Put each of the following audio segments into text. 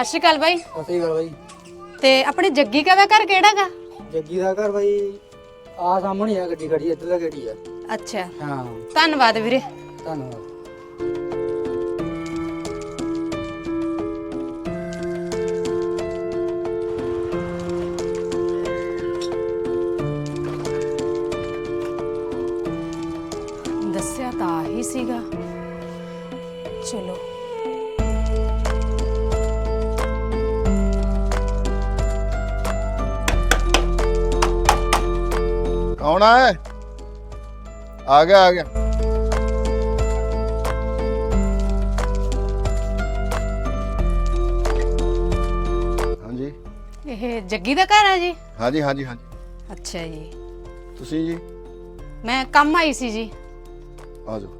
ਸਤਿ ਸ਼੍ਰੀ ਅਕਾਲ ਬਾਈ। ਅਸੀਂ ਗੱਲ ਬਾਈ। ਤੇ ਆਪਣੇ ਜੱਗੀ ਕਾ ਦਾ ਘਰ ਕਿਹੜਾਗਾ ਜੱਗੀ ਦਾ ਘਰ ਬਾਈ ਆ ਸਾਹਮਣੇ ਆ ਗੱਡੀ ਖੜੀ ਇੱਧਰ ਦਾ ਗੱਡੀ ਆ। ਅੱਛਾ। ਹਾਂ। ਧੰਨਵਾਦ ਵੀਰੇ। ਧੰਨਵਾਦ। ਕੌਣ ਹੈ? ਆ ਗਿਆ ਆ ਗਿਆ। ਹਾਂਜੀ। ਇਹ ਜੱਗੀ ਦਾ ਘਰ ਆ ਜੀ? ਹਾਂਜੀ ਹਾਂਜੀ ਹਾਂਜੀ। ਅੱਛਾ ਜੀ। ਤੁਸੀਂ ਜੀ? ਮੈਂ ਕੰਮ ਆਈ ਸੀ ਜੀ। ਆ ਜਾਓ।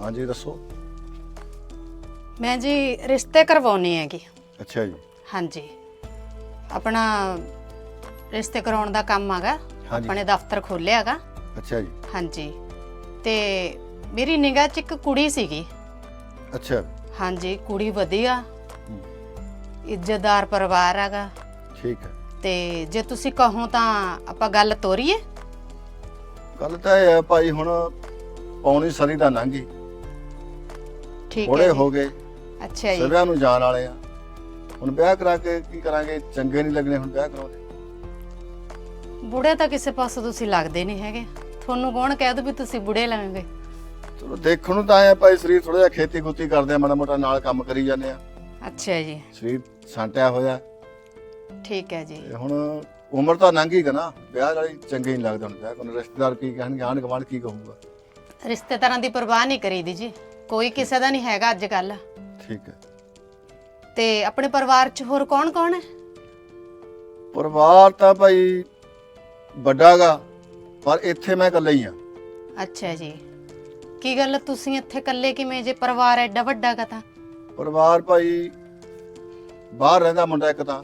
ਹਾਂਜੀ ਦੱਸੋ। ਮੈਂ ਜੀ ਰਿਸ਼ਤੇ ਕਰਵਾਉਣੇ ਹੈਗੇ। ਅੱਛਾ ਜੀ। ਹਾਂਜੀ। ਆਪਣਾ ਰਿਸ਼ਤੇ ਕਰਾਉਣ ਦਾ ਕੰਮ ਹੈਗਾ। ਹਾਂਜੀ। ਆਪਣੇ ਦਫ਼ਤਰ ਖੋਲਿਆ ਹੈਗਾ। ਅੱਛਾ ਜੀ। ਹਾਂਜੀ। ਤੇ ਮੇਰੀ ਨਿਗਾਹ 'ਚ ਇੱਕ ਕੁੜੀ ਸੀਗੀ। ਅੱਛਾ। ਹਾਂਜੀ ਕੁੜੀ ਵਧੀਆ। ਇੱਜ਼ਤਦਾਰ ਪਰਿਵਾਰ ਹੈਗਾ। ਠੀਕ ਹੈ। ਤੇ ਜੇ ਤੁਸੀਂ ਕਹੋ ਤਾਂ ਆਪਾਂ ਗੱਲ ਤੋਰੀਏ। ਗੱਲ ਤਾਂ ਇਹ ਹੈ ਭਾਈ ਹੁਣ ਪੌਣੀ ਸਰੀ ਦਾ ਲੰਘੀ ਠੀਕ ਹੈ ਜੀ। ਹੋ ਗਏ। ਅੱਛਾ ਜੀ। ਸਭਿਆਂ ਨੂੰ ਜਾਣ ਵਾਲੇ ਆ। ਹੁਣ ਵਿਆਹ ਕਰਾ ਕੇ ਕੀ ਕਰਾਂਗੇ? ਚੰਗੇ ਨਹੀਂ ਲੱਗਣੇ ਹੁਣ ਵਿਆਹ ਕਰਾਉਣੇ ਬੁੜੇ ਤਾਂ ਕਿਸੇ ਪਾਸੋਂ ਤੁਸੀਂ ਲੱਗਦੇ ਨਹੀਂ ਹੈਗੇ। ਤੁਹਾਨੂੰ ਕੌਣ ਕਹਿ ਦੂ ਵੀ ਤੁਸੀਂ ਬੁੜੇ ਲਵੋਗੇ ਚਲੋ ਦੇਖਣ ਨੂੰ ਤਾਂ ਆਇਆ ਭਾਈ ਸਰੀਰ ਥੋੜਾ ਜਿਹਾ ਖੇਤੀ ਖੁੱਤੀ ਕਰਦੇ ਆ ਮਾੜਾ ਮੋਟਾ ਨਾਲ ਕੰਮ ਕਰੀ ਜਾਂਦੇ ਆ। ਅੱਛਾ ਜੀ। ਸਰੀਰ ਸਾਂਟਿਆ ਹੋਇਆ। ਠੀਕ ਹੈ ਜੀ। ਤੇ ਹੁਣ ਉਮਰ ਤਾਂ ਲੰਘ ਹੀ ਗਈ ਨਾ। ਵਿਆਹ ਵਾਲੀ ਚੰਗੇ ਨਹੀਂ ਲੱਗਦਾ ਹੁਣ ਵਿਆਹ ਕੋਲ। ਰਿਸ਼ਤੇਦਾਰ ਕੀ ਕਹਿਣਗੇ ਆਂਢ ਗੁਆਂਢ ਕੀ ਕਹੂਗਾ? ਰਿਸ਼ਤੇਦਾਰਾਂ ਦੀ ਪਰਵਾਹ ਨਹੀਂ ਕਰੀਦੀ ਜੀ। ਕੋਈ ਕਿਸੇ ਦਾ ਨਹੀਂ ਹੈਗਾ ਅੱਜ ਕੱਲ ਠੀਕ ਹੈ। ਤੇ ਆਪਣੇ ਪਰਿਵਾਰ 'ਚ ਹੋਰ ਕੌਣ ਕੌਣ ਹੈ? ਪਰਿਵਾਰ ਤਾਂ ਭਾਈ ਵੱਡਾਗਾ ਪਰ ਇੱਥੇ ਮੈਂ ਇਕੱਲਾ ਹੀ ਆ ਅੱਛਾ ਜੀ। ਕੀ ਗੱਲ ਤੁਸੀਂ ਇੱਥੇ ਇਕੱਲੇ ਕਿਵੇਂ ਜੇ? ਪਰਿਵਾਰ ਐਡਾ ਵੱਡਾ ਕਾ ਤਾਂ। ਪਰਿਵਾਰ ਭਾਈ ਬਾਹਰ ਰਹਿੰਦਾ ਮੁੰਡਾ ਇੱਕ ਤਾਂ।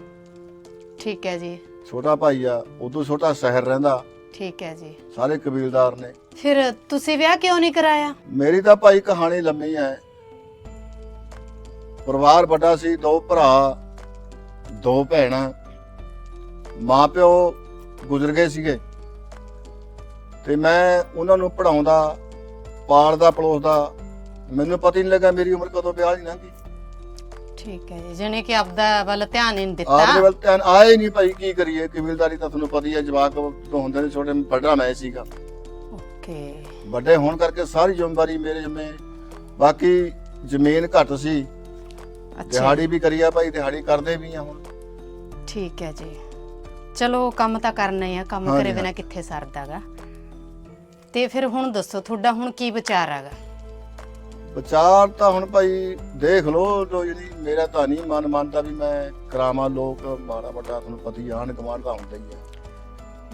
ਠੀਕ ਹੈ ਜੀ। ਛੋਟਾ ਭਾਈ ਆ ਉਦੋਂ ਛੋਟਾ ਸ਼ਹਿਰ ਰਹਿੰਦਾ। ਠੀਕ ਹੈ ਜੀ। ਸਾਰੇ ਕਬੀਲਦਾਰ ਨੇ। ਫਿਰ ਤੁਸੀਂ ਵਿਆਹ ਕਿਉਂ ਨਹੀਂ ਕਰਾਇਆ? ਮੇਰੀ ਤਾਂ ਭਾਈ ਕਹਾਣੀ ਲੰਮੀ ਹੈ। ਪਰਿਵਾਰ ਵੱਡਾ ਸੀ ਦੋ ਭਰਾ ਦੋ ਭੈਣਾਂ। ਮਾਪਿਓ ਗੁਜ਼ਰ ਗਏ ਸੀਗੇ। ਤੇ ਮੈਂ ਉਹਨਾਂ ਨੂੰ ਪੜਾਉਂਦਾ ਪਾਲਦਾ ਪਲੋਸਦਾ। ਮੈਨੂੰ ਪਤਾ ਹੀ ਨਹੀਂ ਲੱਗਾ ਮੇਰੀ ਉਮਰ ਕਦੋਂ ਵਿਆਹ ਦੀ ਲੰਘੀ। ਠੀਕ ਹੈ ਜੀ ਜਾਣੀ ਕਿ ਆਪਦਾ ਵੱਲ ਧਿਆਨ ਹੀ ਨਹੀਂ ਆਪਦੇ ਦਿੱਤਾ ਵੱਲ ਧਿਆਨ ਆਇਆ ਹੀ ਨਹੀਂ ਭਾਈ ਕੀ ਕਰੀਏ? ਕਬੀਲਦਾਰੀ ਤਾਂ ਤੁਹਾਨੂੰ ਪਤਾ ਹੀ ਹੈ ਜਵਾਕ ਤੋਂ ਹੁੰਦੇ ਨੇ ਛੋਟੇ ਵੱਡਾ ਮੈਂ ਸੀਗਾ। ਓਕੇ। ਵੱਡੇ ਹੋਣ ਕਰਕੇ ਸਾਰੀ ਜ਼ਿੰਮੇਵਾਰੀ ਮੇਰੇ ਜਿੰਮੇ। ਬਾਕੀ ਜ਼ਮੀਨ ਘੱਟ ਸੀ। ਅੱਛਾ। ਦਿਹਾੜੀ ਵੀ ਕਰੀ ਆ ਭਾਈ ਦਿਹਾੜੀ ਕਰਦੇ ਵੀ ਆ ਹੁਣ। ਠੀਕ ਹੈ ਜੀ। ਚਲੋ ਕੰਮ ਤਾਂ ਕਰਨਾ ਹੀ ਆ ਕੰਮ ਹਾਂਜੀ, ਕਰੇ ਬਿਨਾ ਕਿੱਥੇ ਸਰਦਾਗਾ। ਤੇ ਫਿਰ ਹੁਣ ਦੱਸੋ ਤੁਹਾਡਾ ਹੁਣ ਕੀ ਵਿਚਾਰ ਹੈਗਾ? ਵਿਚਾਰ ਤਾਂ ਹੁਣ ਭਾਈ ਦੇਖ ਲੋ ਜੋ ਜਿਹੜੀ ਮੇਰਾ ਤਾਂ ਨਹੀਂ ਮਨ ਮੰਨਦਾ ਵੀ ਮੈਂ ਕਰਾਵਾਂ ਲੋਕ ਮਾੜਾ ਵੱਡਾ ਤੁਹਾਨੂੰ ਪਤਾ ਹੀ ਆਣ ਕਮਾਂਡ ਦਾ ਹੁੰਦਾ ਹੀ ਹੈ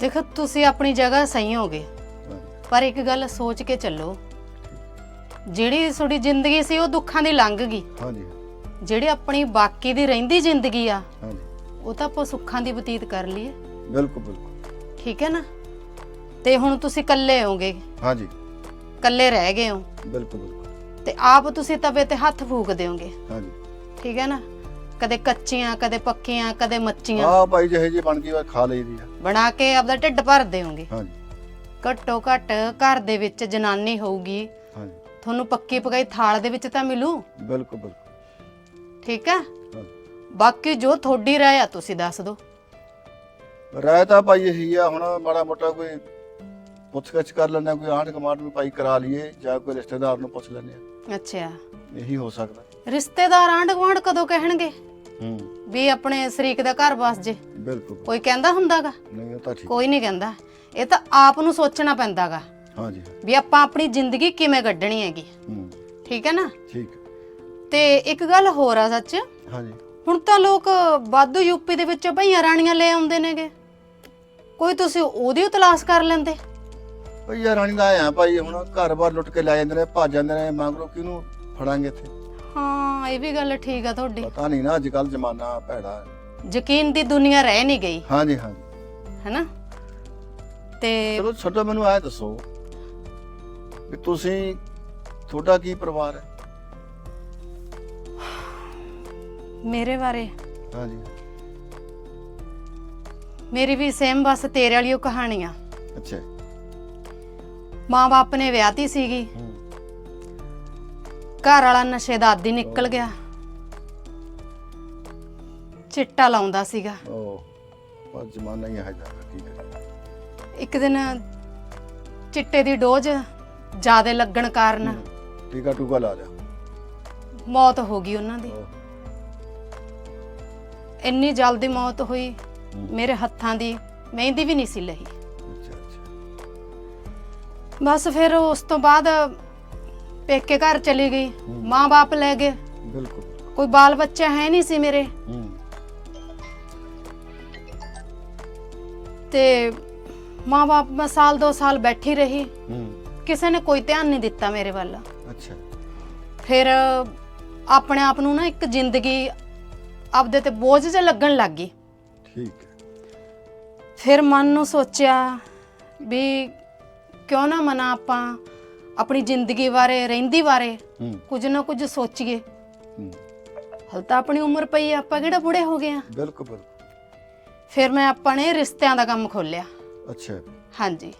ਦੇਖੋ ਤੁਸੀਂ ਆਪਣੀ ਜਗ੍ਹਾ ਸਹੀ ਹੋਗੇ। ਪਰ ਇੱਕ ਗੱਲ ਸੋਚ ਕੇ ਚੱਲੋ। ਜਿਹੜੀ ਤੁਹਾਡੀ ਜ਼ਿੰਦਗੀ ਸੀ ਉਹ ਦੁੱਖਾਂ ਦੀ ਲੰਘ ਗਈ। ਹਾਂਜੀ। ਜਿਹੜੀ ਆਪਣੀ ਬਾਕੀ ਦੀ ਰਹਿੰਦੀ ਜ਼ਿੰਦਗੀ ਆ ਹਾਂਜੀ। ਉਹ ਤਾਂ ਆਪਾਂ ਸੁੱਖਾਂ ਦੀ ਬਤੀਤ ਕਰ ਲਈਏ। ਬਿਲਕੁਲ ਬਿਲਕੁਲ। ਠੀਕ ਹੈ ਨਾ? ਤੇ ਹੁਣ ਤੁਸੀਂ ਇਕੱਲੇ ਹੋਗੇ ਹਾਂਜੀ। ਇਕੱਲੇ ਰਹਿ ਗਏ ਹੋ। ਬਿਲਕੁਲ ਬਿਲਕੁਲ। ਤੇ ਆਪ ਤੁਸੀਂ ਤਵੇ ਤੇ ਹੱਥ ਫੂਕ ਦਿਓਗੇ। ਹਾਂਜੀ। ਠੀਕ ਹੈ ਨਾ? ਕਦੇ ਕੱਚੀਆਂ ਕਦੇ ਪੱਕੀਆਂ ਕਦੇ ਮੱਚੀਆਂ। ਆ ਭਾਈ ਜਿਹੇ ਜੀ ਬਣ ਗਈ ਵਾ ਖਾ ਲਈਦੀ ਆ। ਬਣਾ ਕੇ ਆਪਦਾ ਢਿੱਡ ਭਰ ਦਿਓਗੇ। ਹਾਂਜੀ। ਘੱਟੋ ਘੱਟ ਘਰ ਦੇ ਵਿੱਚ ਜਨਾਨੀ ਹੋਊਗੀ। ਹਾਂਜੀ। ਤੁਹਾਨੂੰ ਪੱਕੀ ਪਕਾਈ ਥਾਲ ਦੇ ਵਿੱਚ ਤਾਂ ਮਿਲੂ। ਬਿਲਕੁਲ ਬਿਲਕੁਲ। ਠੀਕ ਹੈ। ਹਾਂਜੀ। ਬਾਕੀ ਜੋ ਤੁਹਾਡੀ ਰਾਏ ਆ ਤੁਸੀਂ ਦੱਸ ਦਿਓ। ਰਾਇ ਤਾਂ ਭਾਈ ਇਹੀ ਆ ਹੁਣ ਮਾੜਾ ਮੋਟਾ ਕੋਈ ਪੁੱਛਗਿੱਛ ਕਰ ਲੈਣਾ ਕੋਈ ਆਂਢ ਕਮਾਂਡ ਨੂੰ ਭਾਈ ਕਰਾ ਲਈਏ ਜਾਂ ਕੋਈ ਰਿਸ਼ਤੇਦਾਰ ਨੂੰ ਪੁੱਛ ਆ। ਅੱਛਾ। ਇਹੀ ਹੋ ਸਕਦਾ। ਰਿਸ਼ਤੇਦਾਰ ਆਂਢ ਗੁਆਂਢ ਕਦੋਂ ਕਹਿਣਗੇ? ਹੂੰ। ਵੀ ਆਪਣੇ ਸ਼ਰੀਕ ਦਾ ਘਰ ਵਸ ਜੇ। ਬਿਲਕੁਲ। ਕੋਈ ਕਹਿੰਦਾ ਹੁੰਦਾਗਾ? ਨਹੀਂ ਉਹ ਤਾਂ ਠੀਕ। ਕੋਈ ਨਹੀਂ ਕਹਿੰਦਾ। ਇਹ ਤਾਂ ਆਪ ਨੂੰ ਸੋਚਣਾ ਪੈਂਦਾਗਾ। ਹਾਂਜੀ। ਵੀ ਆਪਾਂ ਆਪਣੀ ਜ਼ਿੰਦਗੀ ਕਿਵੇਂ ਕੱਢਣੀ ਹੈਗੀ। ਹੂੰ। ਠੀਕ ਹੈ ਨਾ? ਠੀਕ। ਤੇ ਇੱਕ ਗੱਲ ਹੋਰ ਆ ਸੱਚ। ਹਾਂਜੀ। ਹੁਣ ਤਾਂ ਲੋਕ ਵਾਧੂ ਯੂਪੀ ਦੇ ਵਿੱਚੋਂ ਭਈਆਂ ਰਾਣੀਆਂ ਲੈ ਆਉਂਦੇ ਨੇਗੇ। ਕੋਈ ਤੁਸੀਂ ਉਹਦੀ ਓ ਤਲਾਸ਼ ਕਰ ਲੈਂਦੇ। ਯਾਰ ਰਾਣੀ ਦਾ ਆਇਆ ਭਾਈ ਹੁਣ ਘਰ-ਬਾਰ ਲੁੱਟ ਕੇ ਲੈ ਜਾਂਦੇ ਨੇ ਭੱਜ ਜਾਂਦੇ ਨੇ ਮੰਗਰੋ ਕਿਹਨੂੰ ਫੜਾਂਗੇ ਇੱਥੇ? ਹਾਂ ਇਹ ਵੀ ਗੱਲ ਠੀਕ ਆ ਤੁਹਾਡੀ। ਪਤਾ ਨਹੀਂ ਨਾ ਅੱਜ ਕੱਲ ਜ਼ਮਾਨਾ ਭੈੜਾ ਹੈ। ਯਕੀਨ ਦੀ ਦੁਨੀਆ ਰਹਿ ਨਹੀਂ ਗਈ। ਹਾਂਜੀ ਹਾਂਜੀ। ਹੈਨਾ? ਤੇ ਚਲੋ ਛੱਡੋ ਮੈਨੂੰ ਐ ਦੱਸੋ ਵੀ ਤੁਸੀਂ ਤੁਹਾਡਾ ਕੀ ਪਰਿਵਾਰ ਹੈ? ਮੇਰੇ ਬਾਰੇ? ਹਾਂਜੀ। ਮੇਰੀ ਵੀ ਸੇਮ ਬਸ ਤੇਰੇ ਵਾਲੀ ਉਹ ਕਹਾਣੀ ਆ। ਅੱਛਾ। ਮਾਂ-ਬਾਪ ਨੇ ਵਿਆਹਤੀ ਸੀਗੀ। ਘਰ ਵਾਲਾ ਨਸ਼ੇ ਦਾ ਆਦੀ ਨਿਕਲ ਗਿਆ। ਚਿੱਟਾ ਲਾਉਂਦਾ ਸੀਗਾ। ਉਹ ਪਰ ਜ਼ਮਾਨਾ ਹੀ ਹੈ ਜਾ ਕੀ ਕਰੀਏ। ਇੱਕ ਦਿਨ ਚਿੱਟੇ ਦੀ ਡੋਜ਼ ਜ਼ਿਆਦਾ ਲੱਗਣ ਕਾਰਨ ਟੀਕਾ ਟੂਕਾ ਲਾ ਲਿਆ। ਮੌਤ ਹੋ ਗਈ ਉਹਨਾਂ ਦੀ। ਉਹ, ਇੰਨੀ ਜਲਦੀ ਮੌਤ ਹੋਈ। ਮੇਰੇ ਹੱਥਾਂ ਦੀ ਮਹਿੰਦੀ ਵੀ ਨਹੀਂ ਸੀ ਅੱਛਾ ਅੱਛਾ। ਬਸ ਫਿਰ ਉਸ ਤੋਂ ਬਾਅਦ ਪੇਕੇ ਘਰ ਚਲੀ ਗਈ। ਮਾਂ-ਬਾਪ ਲੈ ਗਏ। ਬਿਲਕੁਲ। ਕੋਈ ਬਾਲ ਬੱਚਾ ਹੈ ਨਹੀਂ ਸੀ ਮੇਰੇ। ਹੂੰ। ਤੇ ਮਾਂ-ਬਾਪ ਮੈਂ ਸਾਲ ਦੋ ਸਾਲ ਬੈਠੀ ਰਹੀ। ਹੂੰ। ਕਿਸੇ ਨੇ ਕੋਈ ਧਿਆਨ ਨਹੀਂ ਦਿੱਤਾ ਮੇਰੇ ਵੱਲ। ਅੱਛਾ। ਫਿਰ ਆਪਣੇ ਆਪ ਨੂੰ ਨਾ ਇੱਕ ਜ਼ਿੰਦਗੀ ਆਪਦੇ ਤੇ ਬੋਝ ਜਿਹਾ ਲੱਗਣ ਲੱਗ ਗਈ। ਠੀਕ ਹੈ। ਫਿਰ ਮਨ ਨੂੰ ਸੋਚਿਆ ਵੀ ਕਿਉਂ ਨਾ ਮਨਾ ਆਪਾਂ ਆਪਣੀ ਜ਼ਿੰਦਗੀ ਬਾਰੇ ਰਹਿੰਦੀ ਬਾਰੇ ਹੂੰ। ਕੁਝ ਨਾ ਕੁਝ ਸੋਚੀਏ। ਹੂੰ। ਹਲ ਤਾਂ ਆਪਣੀ ਉਮਰ ਪਈ ਆ, ਆਪਾਂ ਕਿਹੜਾ ਬੁੜੇ ਹੋ ਗਏ ਆ? ਬਿਲਕੁਲ ਬਿਲਕੁਲ। ਫਿਰ ਮੈਂ ਆਪਣੇ ਰਿਸ਼ਤਿਆਂ ਦਾ ਕੰਮ ਖੋਲਿਆ ਅੱਛਾ। ਹਾਂਜੀ।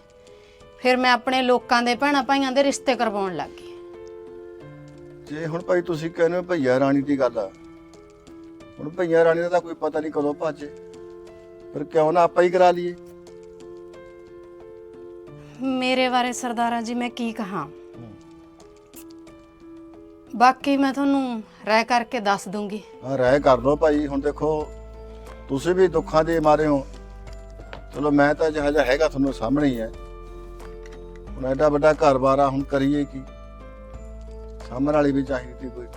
ਫਿਰ ਮੈਂ ਆਪਣੇ ਲੋਕਾਂ ਦੇ ਭੈਣਾਂ ਭਾਈਆਂ ਦੇ ਰਿਸ਼ਤੇ ਕਰਵਾਉਣ ਲੱਗ ਗਈ। ਜੇ ਹੁਣ ਭਾਈ ਤੁਸੀਂ ਕਹਿੰਦੇ ਹੋ ਭਈਆ ਰਾਣੀ ਦੀ ਗੱਲ ਆ ਹੁਣ ਭਈਆ ਰਾਣੀ ਦਾ ਤਾਂ ਕੋਈ ਪਤਾ ਨਹੀਂ ਕਦੋਂ ਭਾਜੇ ਪਰ ਕਿਉਂ ਨਾ ਆਪਾਂ ਹੀ ਕਰਾ ਲਈਏ? ਮੇਰੇ ਬਾਰੇ ਸਰਦਾਰਾ ਜੀ ਮੈਂ ਕੀ ਕਹਾਂ? ਬਾਕੀ ਮੈਂ ਤੁਹਾਨੂੰ ਰਾਇ ਕਰਕੇ ਦੱਸ ਦੂੰਗੀ। ਹਾਂ ਰਾਏ ਕਰ ਲਓ ਭਾਈ। ਹੁਣ ਦੇਖੋ ਤੁਸੀਂ ਵੀ ਦੁੱਖਾਂ ਦੇ ਮਾਰੇ ਹੋ। ਚਲੋ ਮੈਂ ਤਾਂ ਜਿਹਾ ਜਿਹਾ ਹੈਗਾ ਤੁਹਾਨੂੰ ਸਾਹਮਣੇ ਹੀ ਹੈ। ਹੁਣ ਐਡਾ ਵੱਡਾ ਘਰ-ਬਾਰ ਆ ਹੁਣ ਕਰੀਏ ਕੀ? ਸਾਹਮਣੇ ਵਾਲੀ ਵੀ ਚਾਹੀਦੀ ਕੋਈ।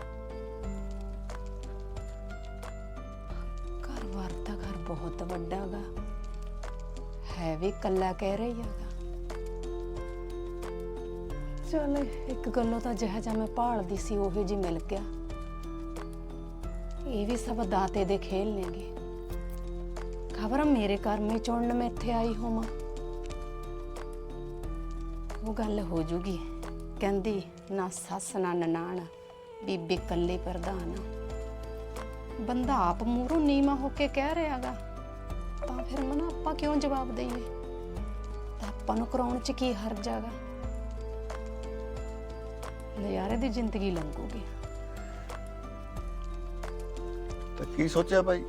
ਬਹੁਤ ਵੱਡਾ ਗਾ। ਹੈ ਵੀ ਕੱਲਾ ਕਹਿ ਰਹੀ ਹੈਗਾ ਚਲ ਇੱਕ ਗੱਲੋਂ ਤਾਂ ਜਿਹਾ ਜਿਹਾ ਮੈਂ ਭਾਲਦੀ ਸੀ, ਉਹੋ ਜੀ ਮਿਲ ਗਿਆ। ਇਹ ਵੀ ਸਭ ਦਾਤੇ ਦੇ ਖੇਲ ਨੇਗੇ। ਖਬਰ ਮੇਰੇ ਘਰ ਹੀ ਚੁਣਨ ਮੈਂ ਇੱਥੇ ਆਈ ਹੋਵਾਂ। ਉਹ ਗੱਲ ਹੋ ਜੂਗੀ। ਕਹਿੰਦੀ, ਨਾ ਸੱਸ, ਨਾ ਨਨਾਣ, ਬੀਬੀ ਕੱਲੀ ਪ੍ਰਧਾਨ ਬੰਦਾ ਆਪ ਮੂਹਰੋਂ ਨੀਵਾ ਹੋ ਕੇ ਕਹਿ ਰਿਹਾਗਾ ਤਾਂ ਫਿਰ ਮਨਾ ਆਪਾਂ ਕਿਉਂ ਜਵਾਬ ਦਈਏ? ਤਾਂ ਆਪਾਂ ਨੂੰ ਕਰਾਉਣ ਚ ਕੀ ਹਰਜ ਹੈਗਾ? ਨਜ਼ਾਰੇ ਦੀ ਜ਼ਿੰਦਗੀ ਲੰਘੂਗੀ। ਤਾਂ ਕੀ ਸੋਚਿਆ ਭਾਈ?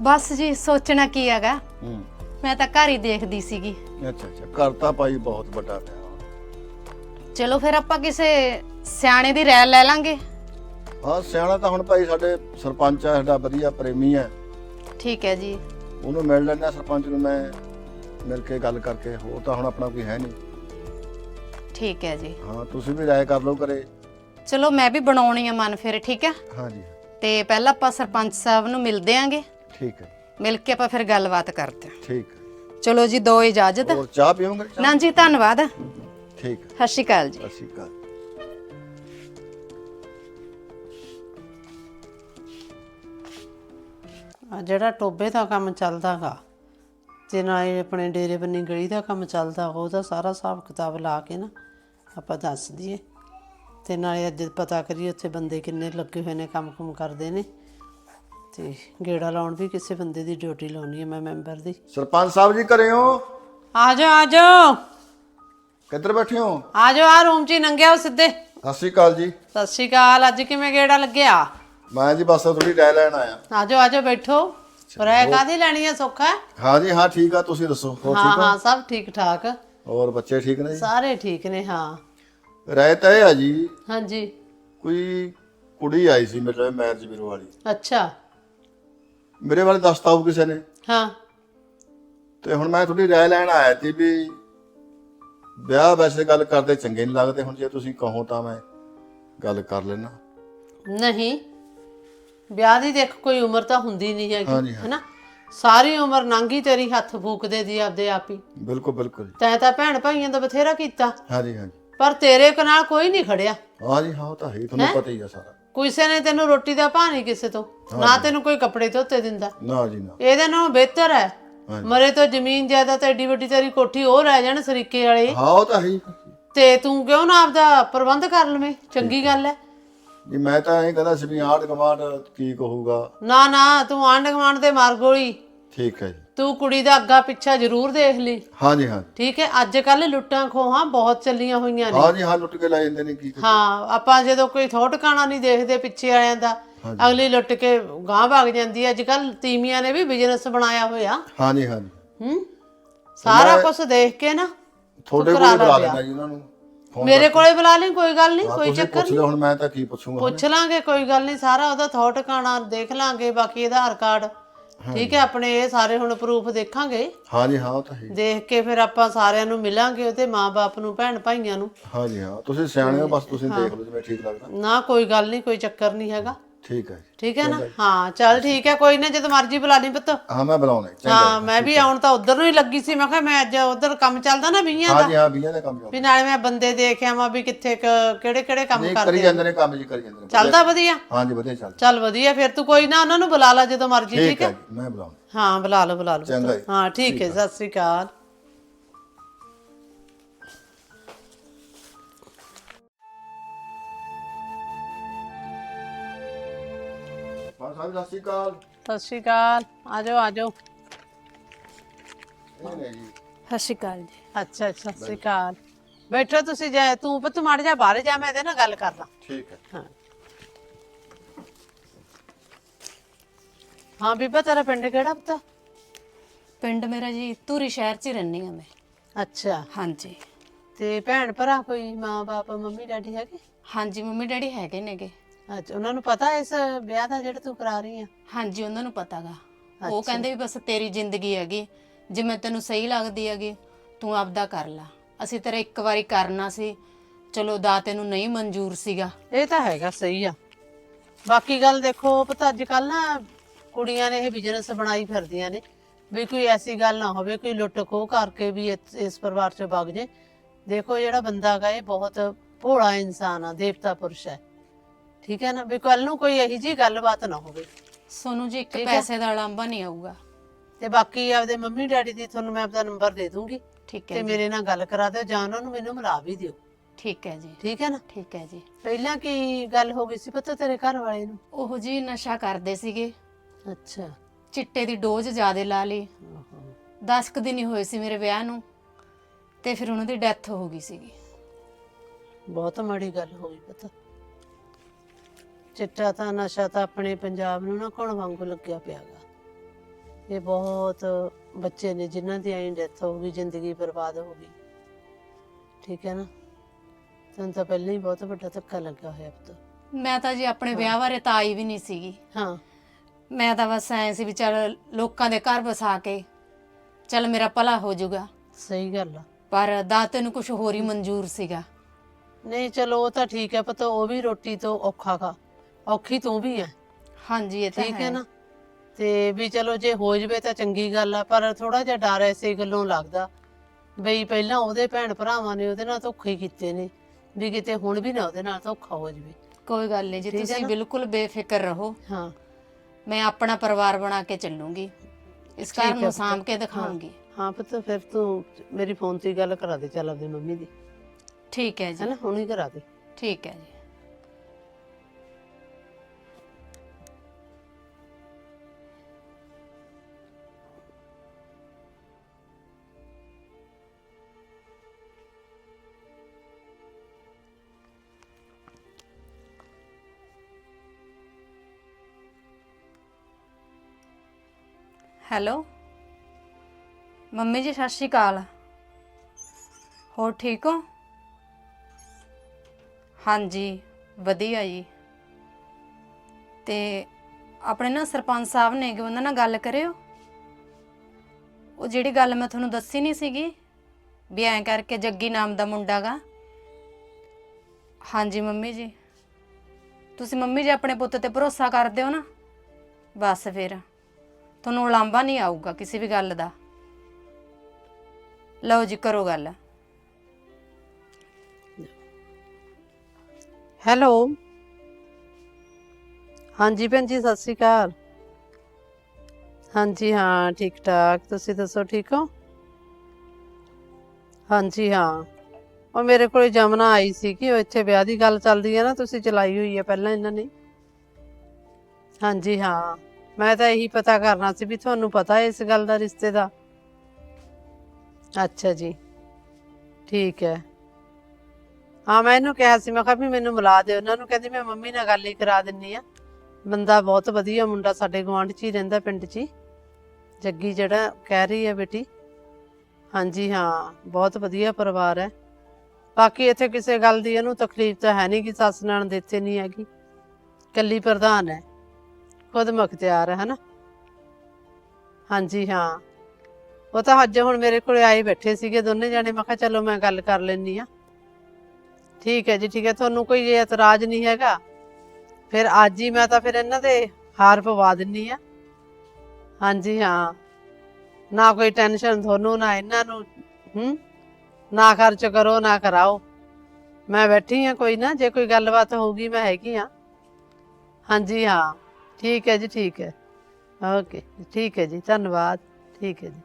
ਬਸ ਜੀ ਸੋਚਣਾ ਕੀ ਹੈਗਾ? ਹੂੰ। ਮੈਂ ਤਾਂ ਘਰ ਹੀ ਦੇਖਦੀ ਸੀਗੀ। ਅੱਛਾ ਅੱਛਾ। ਘਰ ਤਾਂ ਭਾਈ ਬਹੁਤ ਵੱਡਾ ਪਿਆ। ਚਲੋ ਫਿਰ ਆਪਾਂ ਕਿਸੇ ਸਿਆਣੇ ਦੀ ਰਾਇ ਲੈ ਲਾਂਗੇ। ਹਾਂ ਸਿਆਣਾ ਤਾਂ ਹੁਣ ਭਾਈ ਸਾਡੇ ਸਰਪੰਚ ਆ ਸਾਡਾ ਵਧੀਆ ਪ੍ਰੇਮੀ ਹੈ ਠੀਕ ਹੈ ਜੀ। ਉਹਨੂੰ ਮਿਲ ਲੈਣਾ ਸਰਪੰਚ ਨੂੰ ਮੈਂ ਮਿਲ ਕੇ ਗੱਲ ਕਰਕੇ ਹੋਰ ਤਾਂ ਹੁਣ ਆਪਣਾ ਕੋਈ ਹੈ ਨਹੀਂ। ਠੀਕ ਹੈ ਜੀ। ਹਾਂ ਤੁਸੀਂ ਵੀ ਰਾਏ ਕਰ ਲਓ ਕਰੇ ਚਲੋ ਮੈਂ ਵੀ ਬਣਾਉਣੀ ਆ ਮਨ ਫਿਰ ਠੀਕ ਹੈ? ਹਾਂਜੀ ਤੇ ਪਹਿਲਾਂ ਆਪਾਂ ਸਰਪੰਚ ਸਾਹਿਬ ਨੂੰ ਮਿਲਦੇ ਆਂਗੇ ਠੀਕ ਹੈ। ਮਿਲ ਕੇ ਆਪਾਂ ਫਿਰ ਗੱਲਬਾਤ ਕਰਦੇ ਹਾਂ। ਠੀਕ ਹੈ। ਚਲੋ ਜੀ ਦੋ ਇਜਾਜ਼ਤ। ਹੋਰ ਚਾਹ ਪੀਓਗੇ? ਨਾ ਜੀ ਧੰਨਵਾਦ। ਠੀਕ ਹੈ। ਸਤਿ ਸ਼੍ਰੀ ਅਕਾਲ ਜੀ। ਸਤਿ ਸ਼੍ਰੀ ਅਕਾਲ। ਆ ਜਿਹੜਾ ਟੋਬੇ ਦਾ ਕੰਮ ਚੱਲਦਾਗਾ ਤੇ ਨਾਲੇ ਆਪਣੇ ਡੇਰੇ ਬੰਨੀ ਗਲੀ ਦਾ ਕੰਮ ਚੱਲਦਾ ਉਹਦਾ ਸਾਰਾ ਹਿਸਾਬ ਕਿਤਾਬ ਲਾ ਕੇ ਨਾ ਆਪਾਂ ਦੱਸ ਦਈਏ। ਤੇ ਨਾਲੇ ਅੱਜ ਪਤਾ ਕਰੀਏ ਉੱਥੇ ਬੰਦੇ ਕਿੰਨੇ ਲੱਗੇ ਹੋਏ ਨੇ ਕੰਮ ਕੁਮ ਕਰਦੇ ਨੇ। ਤੇ ਗੇੜਾ ਲਾਉਣ ਵੀ ਕਿਸੇ ਬੰਦੇ ਦੀ ਡਿਊਟੀ ਲਾਉਣੀ ਹੈ ਮੈਂ ਮੈਂਬਰ ਦੀ। ਸਰਪੰਚ ਸਾਹਿਬ ਜੀ ਘਰੇ ਹੋ? ਆ ਜਾਓ ਆ ਜਾਓ। ਕਿੱਧਰ ਬੈਠੇ ਹੋ? ਆ ਜਾਓ ਆ ਰੂਮ 'ਚ ਹੀ ਲੰਘਿਆ ਉਹ ਸਿੱਧੇ। ਸਤਿ ਸ਼੍ਰੀ ਅਕਾਲ ਜੀ। ਸਤਿ ਸ਼੍ਰੀ ਅਕਾਲ ਅੱਜ ਕਿਵੇਂ ਗੇੜਾ ਲੱਗਿਆ? ਮੈਂ ਜੀ ਬਸ ਥੋੜੀ ਰਾਏ ਲੈਣ ਆਇਆ। ਆ ਜਾਓ ਆ ਜਾਓ ਬੈਠੋ ਰਹਿ ਕਾਦੀ ਲੈਣੀ ਹੈ ਸੌਖਾ ਹੈ? ਹਾਂ ਜੀ ਹਾਂ ਠੀਕ ਆ ਤੁਸੀਂ ਦੱਸੋ ਹੋਰ ਹਾਂ ਠੀਕ ਹਾਂ? ਸਭ ਠੀਕ ਠਾਕ। ਹੋਰ ਬੱਚੇ ਠੀਕ ਨੇ ਜੀ? ਸਾਰੇ ਠੀਕ ਨੇ ਹਾਂ। ਰਾਏ ਤਾਂ ਇਹ ਆ ਜੀ। ਹਾਂਜੀ। ਕੋਈ ਕੁੜੀ ਆਈ ਸੀ ਮੇਰੇ ਮੈਰਿਜ ਬਿਊਰੋ ਵਾਲੀ। ਅੱਛਾ। ਮੇਰੇ ਵਾਲੇ ਦੱਸਤਾ ਕਿਸੇ ਨੇ। ਹਾਂ। ਤੇ ਹੁਣ ਮੈਂ ਤੁਹਾਡੀ ਰਾਏ ਲੈਣ ਆਇਆ ਸੀ ਵੀ ਵਿਆਹ ਵੈਸੇ ਗੱਲ ਕਰਦੇ ਚੰਗੇ ਨਹੀਂ ਲੱਗਦੇ ਹੁਣ ਜੇ ਤੁਸੀਂ ਕਹੋ ਤਾਂ ਮੈਂ ਗੱਲ ਕਰ ਲੈਣਾ ਨਹੀਂ। ਵਿਆਹ ਦੀ ਦੇਖ ਕੋਈ ਉਮਰ ਤਾਂ ਹੁੰਦੀ ਨਹੀਂ ਹਾਂਜੀ, ਹੈਗੀ ਹਾਂ। ਹੈਨਾ? ਸਾਰੀ ਉਮਰ ਨੰਗੀ ਤੇਰੀ ਹੱਥ ਫੂਕਦੇ ਦੀ ਆਪਦੇ ਆਪ ਹੀ। ਬਿਲਕੁਲ ਬਿਲਕੁਲ ਤੈਂ ਤਾਂ ਭੈਣ ਭਾਈਆਂ ਦਾ ਬਥੇਰਾ ਕੀਤਾ। ਹਾਂਜੀ ਹਾਂਜੀ। ਪਰ ਤੇਰੇ ਕ ਨਾਲ ਕੋਈ ਨਹੀਂ ਖੜਿਆ। ਹਾਂ ਜੀ ਹਾਂ ਉਹ ਤਾਂ ਹੈ ਹੀ, ਤੁਹਾਨੂੰ ਪਤਾ ਹੀ ਆ ਸਾਰਾ। ਕਿਸੇ ਨੇ ਤੈਨੂੰ ਰੋਟੀ ਦਾ ਭਾਅ ਨਹੀਂ ਕਿਸੇ ਤੋਂ। ਨਾ ਤੈਨੂੰ ਕੋਈ ਕੱਪੜੇ ਧੋਤੇ ਦਿੰਦਾ। ਨਾ ਜੀ ਨਾ। ਇਹਦੇ ਨਾਲੋਂ ਬਿਹਤਰ ਹੈ। ਹਾਂਜੀ। ਮਰੇ ਤੋਂ ਜ਼ਮੀਨ ਜਾਇਦਾਦ ਐਡੀ ਵੱਡੀ ਤੇਰੀ ਕੋਠੀ ਉਹ ਰਹਿ ਜਾਣ ਸਰੀਕੇ ਵਾਲੇ। ਹਾਂ ਉਹ ਤਾਂ ਹੈ ਹੀ। ਤੇ ਤੂੰ ਕਿਉਂ ਨਾ ਆਪਦਾ ਪ੍ਰਬੰਧ ਕਰ ਲਵੇਂ? ਚੰਗੀ ਗੱਲ ਹੈ। ਜੀ ਮੈਂ ਤਾਂ ਇਹ ਕਹਿੰਦਾ ਸੀ ਵੀ ਆਂਢ ਗੁਆਂਢ ਕੀ ਕਹੂਗਾ। ਨਾ ਨਾ ਤੂੰ ਆਂਢ ਗੁਆਂਢ ਦੇ ਮਾਰ ਗੋਲੀ ਠੀਕ ਹੈ ਜੀ। ਤੂੰ ਕੁੜੀ ਦਾ ਅੱਗਾ ਪਿੱਛਾ ਜ਼ਰੂਰ ਦੇਖ ਲਈ। ਹਾਂਜੀ ਹਾਂ ਠੀਕ ਹੈ ਅੱਜ ਕੱਲ ਲੁੱਟਾਂ ਖੋਹਾਂ ਬਹੁਤ ਚੱਲੀਆਂ ਹੋਈਆਂ ਨੇ। ਹਾਂਜੀ ਹਾਂ ਲੁੱਟ ਕੇ ਲੈ ਜਾਂਦੇ ਨੇ ਕੀ ਕਰੀਏ। ਹਾਂ ਆਪਾਂ ਜਦੋਂ ਕੋਈ ਥੋੜ ਟਿਕਾਣਾ ਨਹੀਂ ਦੇਖਦੇ ਪਿੱਛੇ ਵਾਲਿਆਂ ਦਾ ਅਗਲੀ ਲੁੱਟ ਕੇ ਗਾਂਹ ਭਾਗ ਜਾਂਦੀ ਹੈ। ਅੱਜ ਕੱਲ ਤੀਮੀਆਂ ਨੇ ਵੀ ਬਿਜ਼ਨਸ ਬਣਾਇਆ ਹੋਇਆ। ਹਾਂਜੀ ਹਾਂਜੀ। ਹੂੰ? ਸਾਰਾ ਕੁਝ ਦੇਖ ਕੇ ਨਾ ਤੁਹਾਡੇ ਕੋਲ ਹੀ ਬੁਲਾ ਲੈਣਾ ਜੀ ਉਹਨਾਂ ਨੂੰ। ਮੇਰੇ ਕੋਲੇ ਬੁਲਾ ਲਈ ਕੋਈ ਗੱਲ ਨਹੀਂ ਕੋਈ ਤੁਸੀਂ ਪੁੱਛ ਲਿਓ ਹੁਣ ਮੈਂ ਤਾਂ ਕੀ ਪੁੱਛੂੰਗਾ ਪੁੱਛ ਲਾਂਗੇ ਕੋਈ ਗੱਲ ਨਹੀਂ ਸਾਰਾ ਉਹਦਾ ਥੋੜ ਟਿਕਾਣਾ ਦੇਖ ਲਾਂਗੇ ਬਾਕੀ ਆਧਾਰ ਕਾਰਡ। ਠੀਕ ਹੈ ਆਪਣੇ ਇਹ ਸਾਰੇ ਹੁਣ ਪ੍ਰੂਫ ਦੇਖਾਂਗੇ। ਹਾਂਜੀ ਹਾਂ ਉਹ ਤਾਂ ਹੈ। ਹੀ। ਦੇਖ ਕੇ ਫਿਰ ਆਪਾਂ ਸਾਰਿਆਂ ਨੂੰ ਮਿਲਾਂਗੇ ਉਹਦੇ ਮਾਪੇ ਨੂੰ ਭੈਣ ਭਾਈਆਂ ਨੂੰ। ਹਾਂਜੀ ਹਾਂ ਤੁਸੀਂ ਸਿਆਣੇ ਹੋ ਬਸ ਤੁਸੀਂ ਦੇਖ ਲਓ ਜਿਵੇਂ ਠੀਕ ਲੱਗਦਾ। ਨਾ ਕੋਈ ਗੱਲ ਨਹੀਂ ਕੋਈ ਚੱਕਰ ਨਹੀਂ ਹੈਗਾ। ਠੀਕ ਹੈ ਜੀ। ਠੀਕ ਹੈ ਨਾ? ਹਾਂ ਚੱਲ ਠੀਕ ਹੈ ਕੋਈ ਨਾ ਜਦੋਂ ਮਰਜ਼ੀ ਬੁਲਾ ਲਈ ਪੁੱਤ। ਹਾਂ ਮੈਂ ਬੁਲਾਉਣਾ ਜੀ, ਚੰਗਾ ਹਾਂ ਮੈਂ ਵੀ ਆਉਣ ਤਾਂ ਉਧਰ ਨੂੰ ਹੀ ਲੱਗੀ ਸੀ ਮੈਂ ਕਿਹਾ ਮੈਂ ਅੱਜ ਉਧਰ ਕੰਮ ਚੱਲਦਾ ਨਾ ਬੀਆਂ ਦਾ। ਹਾਂਜੀ ਹਾਂ ਬੀਆਂ ਦਾ ਕੰਮ ਚੱਲਦਾ। ਵੀ ਨਾਲੇ ਮੈਂ ਬੰਦੇ ਦੇਖਿਆ ਮੈਂ ਵੀ ਕਿੱਥੇ ਕਿਹੜੇ ਕਿਹੜੇ ਕੰਮ ਨਹੀਂ ਕਰਦੇ ਕਰੀ ਜਾਂਦੇ ਨੇ ਕੰਮ ਜੀ ਕਰੀ ਜਾਂਦੇ ਨੇ। ਚੱਲਦਾ ਵਧੀਆ? ਹਾਂਜੀ ਵਧੀਆ ਚੱਲਦਾ। ਚੱਲ ਵਧੀਆ ਫਿਰ ਤੂੰ ਕੋਈ ਨਾ ਉਹਨਾਂ ਨੂੰ ਬੁਲਾ ਲੈ ਜਦੋਂ ਮਰਜ਼ੀ ਠੀਕ ਠੀਕ ਹੈ? ਹੈ ਜੀ ਮੈਂ ਬੁਲਾਉਣਾ ਹਾਂ ਬੁਲਾ ਲਓ ਬੁਲਾ ਲਓ। ਚੰਗਾ ਜੀ। ਹਾਂ ਠੀਕ ਹੈ। ਸਤਿ ਸ੍ਰੀ ਅਕਾਲ। ਸਾਹਿਬ ਸਤਿ ਸ਼੍ਰੀ ਅਕਾਲ। ਸਤਿ ਸ੍ਰੀ ਅਕਾਲ। ਆਜੋ ਆਜੋ। ਇਹ ਜੀ ਸਤਿ ਸ਼੍ਰੀ ਅਕਾਲ ਜੀ। ਅੱਛਾ ਅੱਛਾ ਸਤਿ ਸ੍ਰੀ ਅਕਾਲ। ਬੈਠੋ ਤੁਸੀਂ ਜਾ ਤੂੰ ਪੁੱਤ ਮਾੜ ਜਾ ਬਾਹਰ ਜਾ ਮੈਂ ਇਹਦੇ ਨਾਲ ਗੱਲ ਕਰਦਾ ਠੀਕ ਹੈ। ਹਾਂ। ਹਾਂ ਬੀਬਾ ਤੇਰਾ ਪਿੰਡ ਕਿਹੜਾ ਪੁੱਤ? ਪਿੰਡ ਮੇਰਾ ਜੀ ਧੂਰੀ ਸ਼ਹਿਰ 'ਚ ਹੀ ਰਹਿੰਦੀ ਆ ਮੈਂ। ਅੱਛਾ। ਹਾਂਜੀ। ਤੇ ਭੈਣ ਭਰਾ ਕੋਈ ਮਾਂ ਬਾਪ ਮੰਮੀ ਡੈਡੀ ਹੈਗੇ? ਹਾਂਜੀ ਮੰਮੀ ਡੈਡੀ ਹੈਗੇ ਨੇਗੇ। ਅੱਛਾ ਉਹਨਾਂ ਨੂੰ ਪਤਾ ਇਸ ਵਿਆਹ ਦਾ ਜਿਹੜਾ ਤੂੰ ਕਰਾ ਰਹੀ ਆ? ਹਾਂਜੀ ਉਹਨਾਂ ਨੂੰ ਪਤਾਗਾ। ਉਹ ਕਹਿੰਦੇ ਵੀ ਬਸ ਤੇਰੀ ਜ਼ਿੰਦਗੀ ਹੈਗੀ। ਜਿਵੇਂ ਤੈਨੂੰ ਸਹੀ ਲੱਗਦੀ ਹੈਗੀ ਤੂੰ ਆਪਦਾ ਕਰ ਲੈ। ਅਸੀਂ ਤੇਰਾ ਇੱਕ ਵਾਰੀ ਕਰਨਾ ਸੀ। ਚਲੋ ਦਾ ਤੈਨੂੰ ਨਹੀਂ ਮਨਜ਼ੂਰ ਸੀਗਾ। ਇਹ ਤਾਂ ਹੈਗਾ ਸਹੀ ਆ। ਬਾਕੀ ਗੱਲ ਦੇਖੋ ਪਤਾ ਅੱਜ ਕੱਲ ਨਾ ਕੁੜੀਆਂ ਨੇ ਇਹ ਬਿਜ਼ਨਸ ਬਣਾਈ ਫਿਰਦੀਆਂ ਨੇ। ਵੀ ਕੋਈ ਐਸੀ ਗੱਲ ਨਾ ਹੋਵੇ ਕੋਈ ਲੁੱਟ ਖੋਹ ਕਰਕੇ ਵੀ ਇਸ ਇਸ ਪਰਿਵਾਰ ਚ ਵਗ ਜੇ। ਦੇਖੋ ਜਿਹੜਾ ਬੰਦਾ ਹੈਗਾ ਇਹ ਬਹੁਤ ਭੋਲਾ ਇਨਸਾਨ ਆ ਦੇਵਤਾ ਪੁਰਸ਼ ਹੈ। ਠੀਕ ਹੈ ਨਾ? ਵੀ ਕੱਲ ਨੂੰ ਕੋਈ ਇਹੀ ਜੀ ਗੱਲਬਾਤ ਨਾ ਹੋਵੇ। ਸੋਨੂੰ ਜੀ ਇੱਕ ਪੈਸੇ ਦਾ ਲਾਂਭਾ ਨਹੀਂ ਆਊਗਾ। ਤੇ ਬਾਕੀ ਆਪਦੇ ਮੰਮੀ ਡੈਡੀ ਦੀ ਤੁਹਾਨੂੰ ਮੈਂ ਆਪਦਾ ਨੰਬਰ ਦੇ ਦੂੰਗੀ। ਠੀਕ ਹੈ ਤੇ ਜੀ। ਮੇਰੇ ਨਾਲ ਗੱਲ ਕਰਾ ਦਿਓ ਜਾਂ ਉਹਨਾਂ ਨੂੰ ਮੈਨੂੰ ਮਿਲਾ ਵੀ ਦਿਓ। ਠੀਕ ਹੈ ਜੀ। ਠੀਕ ਹੈ ਨਾ? ਠੀਕ ਹੈ ਜੀ। ਪਹਿਲਾਂ ਕੀ ਗੱਲ ਹੋ ਗਈ ਸੀ ਪਤਾ ਤੇਰੇ ਘਰ ਵਾਲੇ ਨੂੰ? ਉਹ ਜੀ ਨਸ਼ਾ ਕਰਦੇ ਸੀਗੇ। ਅੱਛਾ। ਚਿੱਟੇ ਦੀ ਡੋਜ਼ ਜ਼ਿਆਦਾ ਲਾ ਲਈ। 10 ਕੁ ਦਿਨ ਹੀ ਹੋਏ ਸੀ ਮੇਰੇ ਵਿਆਹ ਨੂੰ ਤੇ ਫਿਰ ਉਹਨਾਂ ਦੀ ਡੈਥ ਹੋ ਗਈ ਸੀਗੀ। ਬਹੁਤ ਮਾੜੀ ਗੱਲ ਹੋ ਗਈ ਪਤਾ। ਚਿੱਟਾ ਤਾਂ ਨਸ਼ਾ ਤਾਂ ਆਪਣੇ ਪੰਜਾਬ ਨੂੰ ਨਾ ਕੋਣ ਵਾਂਗੂ ਲੱਗਿਆ ਪਿਆਗਾ। ਇਹ ਬਹੁਤ ਬੱਚੇ ਨੇ ਜਿਨ੍ਹਾਂ ਦੀ ਐਂ ਡੈਥ ਹੋ ਗਈ ਜ਼ਿੰਦਗੀ ਬਰਬਾਦ ਹੋ ਗਈ। ਠੀਕ ਹੈ ਨਾ? ਤੈਨੂੰ ਤਾਂ ਪਹਿਲਾਂ ਹੀ ਬਹੁਤ ਵੱਡਾ ਧੱਕਾ ਲੱਗਾ ਹੋਇਆ ਪੁੱਤ। ਮੈਂ ਤਾਂ ਜੀ ਆਪਣੇ ਵਿਆਹ ਬਾਰੇ ਤਾਂ ਆਈ ਵੀ ਨਹੀਂ ਸੀਗੀ। ਹਾਂ। ਮੈਂ ਤਾਂ ਬਸ ਐਂ ਸੀ ਵੀ ਚੱਲ ਲੋਕਾਂ ਦੇ ਘਰ ਵਸਾ ਕੇ ਚੱਲ ਮੇਰਾ ਭਲਾ ਹੋ ਜਾਊਗਾ। ਸਹੀ ਗੱਲ ਆ। ਪਰ ਦਾਤੇ ਨੂੰ ਕੁਝ ਹੋਰ ਹੀ ਮਨਜ਼ੂਰ ਸੀਗਾ। ਨਹੀਂ ਚਲੋ ਉਹ ਤਾਂ ਠੀਕ ਹੈ ਪਤਾ ਉਹ ਵੀ ਰੋਟੀ ਤੋਂ ਔਖਾ ਖਾ ਔਖੀ ਤੂੰ ਵੀ ਹੈ ਹਾਂਜੀ ਇਹ ਤਾਂ ਠੀਕ ਹੈ। ਨਾ? ਤੇ ਵੀ ਚਲੋ ਜੇ ਹੋ ਜਵੇ ਤਾਂ ਚੰਗੀ ਗੱਲ ਆ ਪਰ ਥੋੜਾ ਜਿਹਾ ਡਰ ਐਸੇ ਗੱਲੋਂ ਲੱਗਦਾ। ਬਈ ਪਹਿਲਾਂ ਉਹਦੇ ਭੈਣ ਭਰਾਵਾਂ ਨੇ ਉਹਦੇ ਨਾਲ ਧੋਖੇ ਕੀਤੇ ਨੇ ਵੀ ਕਿਤੇ ਹੁਣ ਵੀ ਨਾ ਉਹਦੇ ਨਾਲ ਧੋਖਾ ਹੋ ਜਵੇ। ਕੋਈ ਗੱਲ ਨਹੀਂ ਜੀ ਠੀਕ ਹੈ ਤੁਸੀਂ ਨਾ? ਬਿਲਕੁਲ ਬੇਫਿਕਰ ਰਹੋ ਹਾਂ। ਮੈਂ ਆਪਣਾ ਪਰਿਵਾਰ ਬਣਾ ਕੇ ਚੱਲੂੰਗੀ। ਇਸ ਠੀਕ ਘਰ ਹੈ ਨੂੰ ਪੁੱਤ। ਸਾਂਭ ਕੇ ਦਿਖਾਉਂਗੀ। ਹਾਂ ਪੁੱਤ ਫਿਰ ਤੂੰ ਮੇਰੀ ਫੋਨ ਤੇ ਹੀ ਗੱਲ ਕਰਾ ਦੇ ਚੱਲ ਆਪਣੀ ਮੰਮੀ ਦੀ। ਠੀਕ ਹੈ ਜੀ। ਹੈਨਾ? ਹੁਣ ਹੀ ਕਰਾ ਦੇ। ਠੀਕ ਹੈ ਜੀ। ਹੈਲੋ? ਮੰਮੀ ਜੀ, ਸਤਿ ਸ਼੍ਰੀ ਅਕਾਲ। ਹੋਰ ਠੀਕ ਹੋ? ਹਾਂਜੀ, ਵਧੀਆ ਜੀ। ਤੇ ਆਪਣੇ ਨਾ ਸਰਪੰਚ ਸਾਹਿਬ ਨੇ ਕਿ ਉਹਨਾਂ ਨਾਲ ਗੱਲ ਕਰਿਓ। ਉਹ ਜਿਹੜੀ ਗੱਲ ਮੈਂ ਤੁਹਾਨੂੰ ਦੱਸੀ ਨਹੀਂ ਸੀਗੀ, ਵੀ ਐਂ ਕਰਕੇ ਜੱਗੀ ਨਾਮ ਦਾ ਮੁੰਡਾ ਗਾ ਹਾਂਜੀ, ਮੰਮੀ ਜੀ। ਤੁਸੀਂ ਮੰਮੀ ਜੀ ਆਪਣੇ ਪੁੱਤ ਤੇ ਭਰੋਸਾ ਕਰਦੇ ਹੋ ਨਾ? ਬਸ ਫਿਰ। ਤੁਹਾਨੂੰ ਉਲਾਂਭਾ ਨਹੀਂ ਆਊਗਾ ਕਿਸੇ ਵੀ ਗੱਲ ਦਾ ਲਓ ਜੀ ਕਰੋ ਗੱਲ ਹੈਲੋ ਹਾਂਜੀ ਭੈਣ ਜੀ ਸਤਿ ਸ਼੍ਰੀ ਅਕਾਲ ਹਾਂਜੀ ਹਾਂ ਠੀਕ ਠਾਕ ਤੁਸੀਂ ਦੱਸੋ ਠੀਕ ਹੋ ਹਾਂਜੀ ਹਾਂ ਉਹ ਮੇਰੇ ਕੋਲ ਜਮਨਾ ਆਈ ਸੀ ਕਿ ਉਹ ਇੱਥੇ ਵਿਆਹ ਦੀ ਗੱਲ ਚੱਲਦੀ ਹੈ ਨਾ ਤੁਸੀਂ ਚਲਾਈ ਹੋਈ ਹੈ ਪਹਿਲਾਂ ਇਹਨਾਂ ਨੇ ਹਾਂਜੀ ਹਾਂ ਮੈਂ ਤਾਂ ਇਹੀ ਪਤਾ ਕਰਨਾ ਸੀ ਵੀ ਤੁਹਾਨੂੰ ਪਤਾ ਹੈ ਇਸ ਗੱਲ ਦਾ ਰਿਸ਼ਤੇ ਦਾ ਅੱਛਾ ਜੀ। ਠੀਕ ਹੈ। ਹਾਂ, ਮੈਂ ਇਹਨੂੰ ਕਿਹਾ ਸੀ, ਮੈਂ ਕਿਹਾ ਵੀ ਮੈਨੂੰ ਮਿਲਾ ਦਿਓ। ਉਹਨਾਂ ਨੂੰ ਕਹਿੰਦੀ, ਮੈਂ ਮੰਮੀ ਨਾਲ ਗੱਲ ਹੀ ਕਰਾ ਦਿੰਨੀ ਆ। ਬੰਦਾ ਬਹੁਤ ਵਧੀਆ ਮੁੰਡਾ ਸਾਡੇ ਗੁਆਂਢ 'ਚ ਹੀ ਰਹਿੰਦਾ ਪਿੰਡ 'ਚ ਹੀ। ਜੱਗੀ ਜਿਹੜਾ ਕਹਿ ਰਹੀ ਹੈ ਬੇਟੀ। ਹਾਂਜੀ, ਹਾਂ, ਬਹੁਤ ਵਧੀਆ ਪਰਿਵਾਰ ਹੈ। ਬਾਕੀ ਇੱਥੇ ਕਿਸੇ ਗੱਲ ਦੀ ਇਹਨੂੰ ਤਕਲੀਫ ਤਾਂ ਹੈ ਨਹੀਂ ਕਿ ਸੱਸ ਨਾਲ ਦਿੱਤੇ ਨਹੀਂ ਹੈਗੀ। ਕੱਲੀ ਪ੍ਰਧਾਨ ਹੈ। ਖੁਦ ਮੁਖਤਿਆਰ ਹੈ ਹਨਾ? ਹਾਂਜੀ, ਹਾਂ। ਉਹ ਤਾਂ ਅੱਜ ਹੁਣ ਮੇਰੇ ਕੋਲੇ ਆਏ ਬੈਠੇ ਸੀਗੇ ਦੋਨੇ ਜਾਣੇ, ਮੈਂ ਕਿਹਾ ਚਲੋ ਮੈਂ ਗੱਲ ਕਰ ਲੈਣੀ ਆ ਠੀਕ ਹੈ ਜੀ, ਠੀਕ ਹੈ। ਤੁਹਾਨੂੰ ਕੋਈ ਇਤਰਾਜ਼ ਨਹੀਂ ਹੈਗਾ। ਫਿਰ ਅੱਜ ਹੀ ਮੈਂ ਤਾਂ ਫਿਰ ਇਹਨਾਂ ਦੇ ਹਾਰ ਪਵਾ ਦਿੰਨੀ ਆ ਹਾਂਜੀ, ਹਾਂ। ਨਾ ਕੋਈ ਟੈਨਸ਼ਨ ਤੁਹਾਨੂੰ, ਨਾ ਇਹਨਾਂ ਨੂੰ, ਹੂੰ? ਨਾ ਖਰਚ ਕਰੋ, ਨਾ ਕਰਾਓ। ਮੈਂ ਬੈਠੀ ਆ ਕੋਈ ਨਾ। ਜੇ ਕੋਈ ਗੱਲਬਾਤ ਹੋਊਗੀ, ਮੈਂ ਹੈਗੀ ਆ ਹਾਂਜੀ, ਹਾਂ। ਠੀਕ ਹੈ ਜੀ ਠੀਕ ਹੈ। ਓਕੇ ਠੀਕ ਹੈ ਜੀ ਧੰਨਵਾਦ। ਠੀਕ ਹੈ ਜੀ।